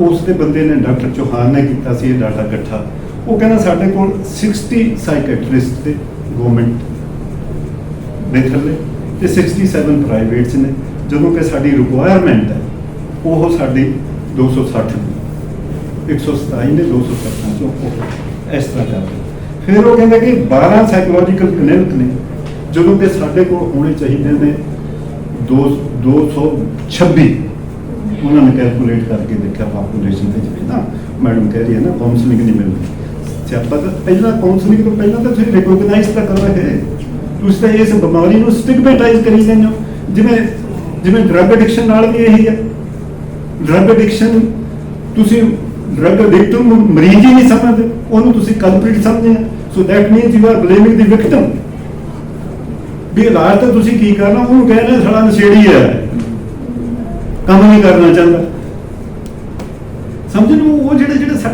ਉਸ ਦੇ ਬੰਦੇ ਨੇ ਡਾਕਟਰ ਚੌਹਾਨ ਨੇ ਕੀਤਾ ਸੀ ਇਹ ਡਾਟਾ ਇਕੱਠਾ। ਉਹ ਕਹਿੰਦਾ ਸਾਡੇ ਕੋਲ 60 ਸਾਈਕੈਟ੍ਰਿਸਟ ਤੇ ਗਵਰਨਮੈਂਟ ਦੇ ਥੱਲੇ ਤੇ 67 ਪ੍ਰਾਈਵੇਟਸ ਨੇ। ਜਦੋਂ ਕਿ ਸਾਡੀ ਰਿਕੁਆਇਰਮੈਂਟ ਹੈ, ਉਹ ਸਾਡੀ 260 ਦੀ। 127 ਨੇ 270 ਚੋਂ ਉਹ ਇਸ ਤਰ੍ਹਾਂ ਕਰਦੇ ਫਿਰ ਉਹ ਕਹਿੰਦੇ ਕਿ 12 ਸਾਈਕੋਲੋਜੀਕਲ ਕਲਿਨਿਕ ਨੇ, ਜਦੋਂ ਕਿ ਸਾਡੇ ਕੋਲ ਹੋਣੇ ਚਾਹੀਦੇ ਨੇ 2 226 ਉਹਨਾਂ ਨੇ ਕੈਲਕੂਲੇਟ ਕਰਕੇ ਦੇਖਿਆ ਪਾਪੂਲੇਸ਼ਨ ਦੇ ਜਿਵੇਂ ਨਾ ਮੈਡਮ ਕਹਿ ਰਹੀ ਹੈ ਨਾ ਕਾਉਂਸਲਿੰਗ ਨਹੀਂ ਮਿਲਦੀ। ਸਿਆਪਾ ਤਾਂ ਪਹਿਲਾਂ ਕਾਉਂਸਲਿੰਗ ਤੋਂ ਪਹਿਲਾਂ ਤਾਂ ਤੁਸੀਂ ਰਿਕੋਗਨਾਈਜ਼ ਤਾਂ ਕਰੋ ਇਹ ਤੁਸੀਂ ਤਾਂ ਇਸ ਬਿਮਾਰੀ ਨੂੰ ਸਟਿਗਮੈਟਾਈਜ਼ ਕਰੀ ਜਾਂਦੇ ਹੋ। ਜਿਵੇਂ ਜਿਵੇਂ ਡਰੱਗ ਐਡਿਕਸ਼ਨ ਨਾਲ ਵੀ ਇਹੀ ਹੈ। ਡਰੱਗ ਐਡਿਕਸ਼ਨ ਤੁਸੀਂ ਡਰੱਗ ਐਡਿਕਟ ਨੂੰ ਮਰੀਜ਼ ਹੀ ਨਹੀਂ ਸਮਝਦੇ, ਉਹਨੂੰ ਤੁਸੀਂ ਕਲਪ੍ਰਿਟ ਸਮਝਦੇ ਆ so that means you are blaming the victim ਵੀ ਇਲਾਜ ਤਾਂ ਤੁਸੀਂ ਕੀ ਕਰਨਾ, ਉਹਨੂੰ ਕਹਿਣਾ ਸਾਡਾ ਨਸ਼ੇੜੀ ਹੈ। ਕੰਮ ਨਹੀਂ ਕਰਨਾ ਚਾਹੁੰਦਾ। ਸਮਝ ਨੂੰ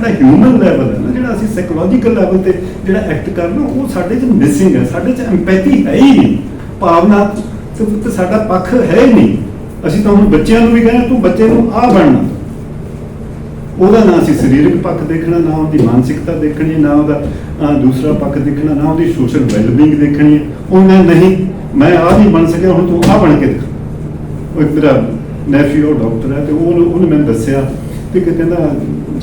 ਜਿਹੜਾ ਹਿਊਮਨ ਲੈਵਲ ਹੈ ਨਾ, ਜਿਹੜਾ ਅਸੀਂ ਸਾਈਕੋਲੋਜੀਕਲ ਲੈਵਲ ਤੇ ਜਿਹੜਾ ਐਕਟ ਕਰਨਾ ਉਹ ਸਾਡੇ 'ਚ ਮਿਸਿੰਗ ਹੈ, ਸਾਡੇ 'ਚ ਐਮਪੈਥੀ ਹੈ ਹੀ ਨਹੀਂ ਭਾਵਨਾ ਤੇ ਸਾਡਾ ਪੱਖ ਹੈ ਹੀ ਨਹੀਂ। ਅਸੀਂ ਤਾਂ ਹੁਣ ਬੱਚਿਆਂ ਨੂੰ ਵੀ ਕਹਿੰਦੇ ਤੂੰ ਬੱਚੇ ਨੂੰ ਆ ਬਣਨਾ। ਉਹਦਾ ਨਾ ਅਸੀਂ ਸਰੀਰਕ ਪੱਖ ਦੇਖਣਾ, ਨਾ ਉਹਦੀ ਮਾਨਸਿਕਤਾ ਦੇਖਣੀ ਨਾ ਉਹਦਾ ਦੂਸਰਾ ਪੱਖ ਦੇਖਣਾ, ਨਾ ਉਹਦੀ ਸੋਸ਼ਲ ਵੈਲਬੀਇੰਗ ਦੇਖਣੀ ਹੈ। ਉਹਨਾਂ ਨਹੀਂ, ਮੈਂ ਆ ਨਹੀਂ ਬਣ ਸਕਿਆ, ਹੁਣ ਤੂੰ ਆ ਬਣ ਕੇ ਦਿਖਾ। ਉਹ ਇੱਕ ਮੇਰਾ ਨੈਫੀਓ ਡਾਕਟਰ ਹੈ ਤੇ ਉਹ ਉਹਨੇ ਮੈਨੂੰ ਦੱਸਿਆ ਤੇ ਕਹਿੰਦਾ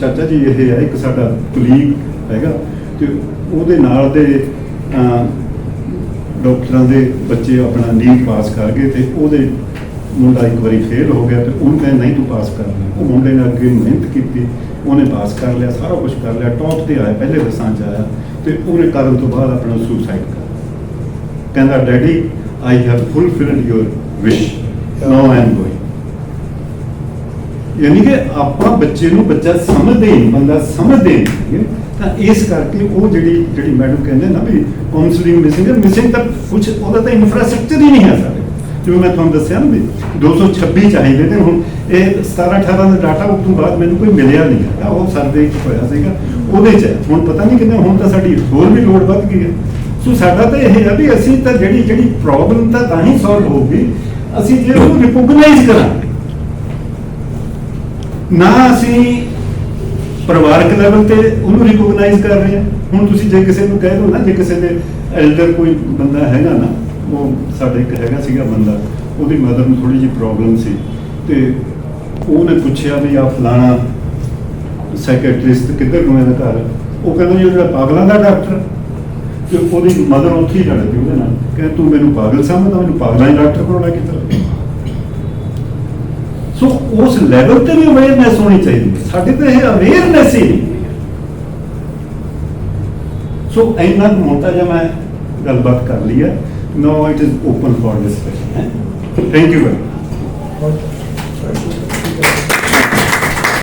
ਚਾਚਾ ਜੀ, ਇਹ ਹੈ ਇੱਕ ਸਾਡਾ ਕੁਲੀਗ ਹੈਗਾ ਤੇ ਉਹਦੇ ਨਾਲ ਦੇ ਡਾਕਟਰਾਂ ਦੇ ਬੱਚੇ ਆਪਣਾ ਨੀਟ ਪਾਸ ਕਰ ਗਏ ਤੇ ਉਹਦੇ ਮੁੰਡਾ ਇੱਕ ਵਾਰੀ ਫੇਲ ਹੋ ਗਿਆ ਤੇ ਉਹਨੂੰ ਕਹਿੰਦਾ, ਨਹੀਂ, ਤੂੰ ਪਾਸ ਕਰਨਾ ਉਹ ਮੁੰਡੇ ਨੇ ਅੱਗੇ ਮਿਹਨਤ ਕੀਤੀ, ਉਹਨੇ ਪਾਸ ਕਰ ਲਿਆ, ਸਾਰਾ ਕੁਝ ਕਰ ਲਿਆ ਟੌਪ ਤੇ ਆਇਆ, ਪਹਿਲੇ ਦਸਾਂ ਚ ਆਇਆ ਤੇ ਉਹਨੇ ਕਰਨ ਤੋਂ ਬਾਅਦ ਆਪਣਾ ਸੁਸਾਈਡ ਕਰ ਕਹਿੰਦਾ, daddy I have fulfilled your wish now I am going ਯਾਨੀ ਕਿ ਆਪਾਂ ਬੱਚੇ ਨੂੰ ਬੱਚਾ ਸਮਝਦੇ ਹੀ ਨਹੀਂ, ਬੰਦਾ ਸਮਝਦੇ ਨਹੀਂ ਤਾਂ ਇਸ ਕਰਕੇ ਉਹ ਜਿਹੜੀ ਜਿਹੜੀ ਮੈਡਮ ਕਹਿੰਦੇ ਨਾ ਵੀ ਕਾਉਂਸਲਿੰਗ ਮਿਸਿੰਗ ਹੈ ਮਿਸਿੰਗ ਤਾਂ ਕੁਝ ਉਹਦਾ ਤਾਂ ਇਨਫਰਾਸਟ੍ਰਕਚਰ ਹੀ ਨਹੀਂ ਹੈ ਸਾਡੇ ਜਿਵੇਂ ਮੈਂ ਤੁਹਾਨੂੰ ਦੱਸਿਆ ਨਾ ਵੀ 226 ਚਾਹੀਦੇ ਨੇ ਹੁਣ ਇਹ 17 18 ਦਾ ਡਾਟਾ ਉਸ ਤੋਂ ਬਾਅਦ ਮੈਨੂੰ ਕੋਈ ਮਿਲਿਆ ਨਹੀਂ ਹੈਗਾ ਉਹ ਸਰਵੇ ਹੋਇਆ ਸੀਗਾ ਉਹਦੇ ਚ ਹੁਣ ਪਤਾ ਨਹੀਂ ਕਿੰਨੇ ਹੁਣ ਤਾਂ ਸਾਡੀ ਹੋਰ ਵੀ ਲੋੜ ਵੱਧ ਗਈ ਹੈ। ਸੋ ਸਾਡਾ ਤਾਂ ਇਹ ਹੈ ਵੀ ਅਸੀਂ ਤਾਂ ਜਿਹੜੀ ਜਿਹੜੀ ਪ੍ਰੋਬਲਮ ਤਾਂ ਤਾਂ ਹੀ ਸੋਲਵ ਹੋਊਗੀ ਅਸੀਂ ਜੇ ਉਹਨੂੰ ਰਿਕੋਗਨਾਈਜ਼ ਕਰਾਂਗੇ। ਨਾ ਅਸੀਂ ਪਰਿਵਾਰਕ ਲੈਵਲ ਤੇ ਉਹਨੂੰ ਰਿਕੋਗਨਾਈਜ਼ ਕਰ ਰਹੇ ਹਾਂ। ਹੁਣ ਤੁਸੀਂ ਜੇ ਕਿਸੇ ਨੂੰ ਕਹਿ ਦੋ ਨਾ, ਜੇ ਕਿਸੇ ਦੇ ਐਲਡਰ ਕੋਈ ਬੰਦਾ ਹੈਗਾ ਨਾ, ਉਹ ਸਾਡੇ ਇੱਕ ਹੈਗਾ ਸੀਗਾ ਬੰਦਾ, ਉਹਦੀ ਮਦਰ ਨੂੰ ਥੋੜੀ ਜਿਹੀ ਪ੍ਰੋਬਲਮ ਸੀ। ਤੇ ਉਹਨੇ ਪੁੱਛਿਆ ਵੀ ਆ ਫਲਾਣਾ ਸਾਈਕੈਟ੍ਰਿਸਟ ਕਿੱਧਰ ਨੂੰ ਇਹਦਾ ਘਰ? ਉਹ ਕਹਿੰਦਾ ਜੀ, ਉਹ ਜਿਹੜਾ ਪਾਗਲਾਂ ਦਾ ਡਾਕਟਰ ਤੇ ਉਹਦੀ ਮਦਰ ਉੱਥੇ ਹੀ ਲੜਦੀ ਉਹਦੇ ਨਾਲ। ਕਹਿੰਦਾ, ਤੂੰ ਮੈਨੂੰ ਪਾਗਲ ਸਮਝਦਾ, ਮੈਨੂੰ ਪਾਗਲਾਂ ਦਾ ਡਾਕਟਰ ਕੋਲ ਲੈ ਕੇ ਚੱਲ। ਸੋ ਉਸ ਲੈਵਲ ਤੇ ਵੀ ਅਵੇਅਰਨੈਸ ਹੋਣੀ ਚਾਹੀਦੀ ਹੈ। ਸਾਡੇ ਤੇ ਇਹ ਅਵੇਅਰਨੈਸ ਹੀ ਨਹੀਂ ਸੋ ਇੰਨਾ ਕੁ ਮੋਟਾ ਜਿਹਾ ਮੈਂ ਗੱਲਬਾਤ ਕਰ ਲਈ ਹੈ now it is open for discussion thank you very Okay.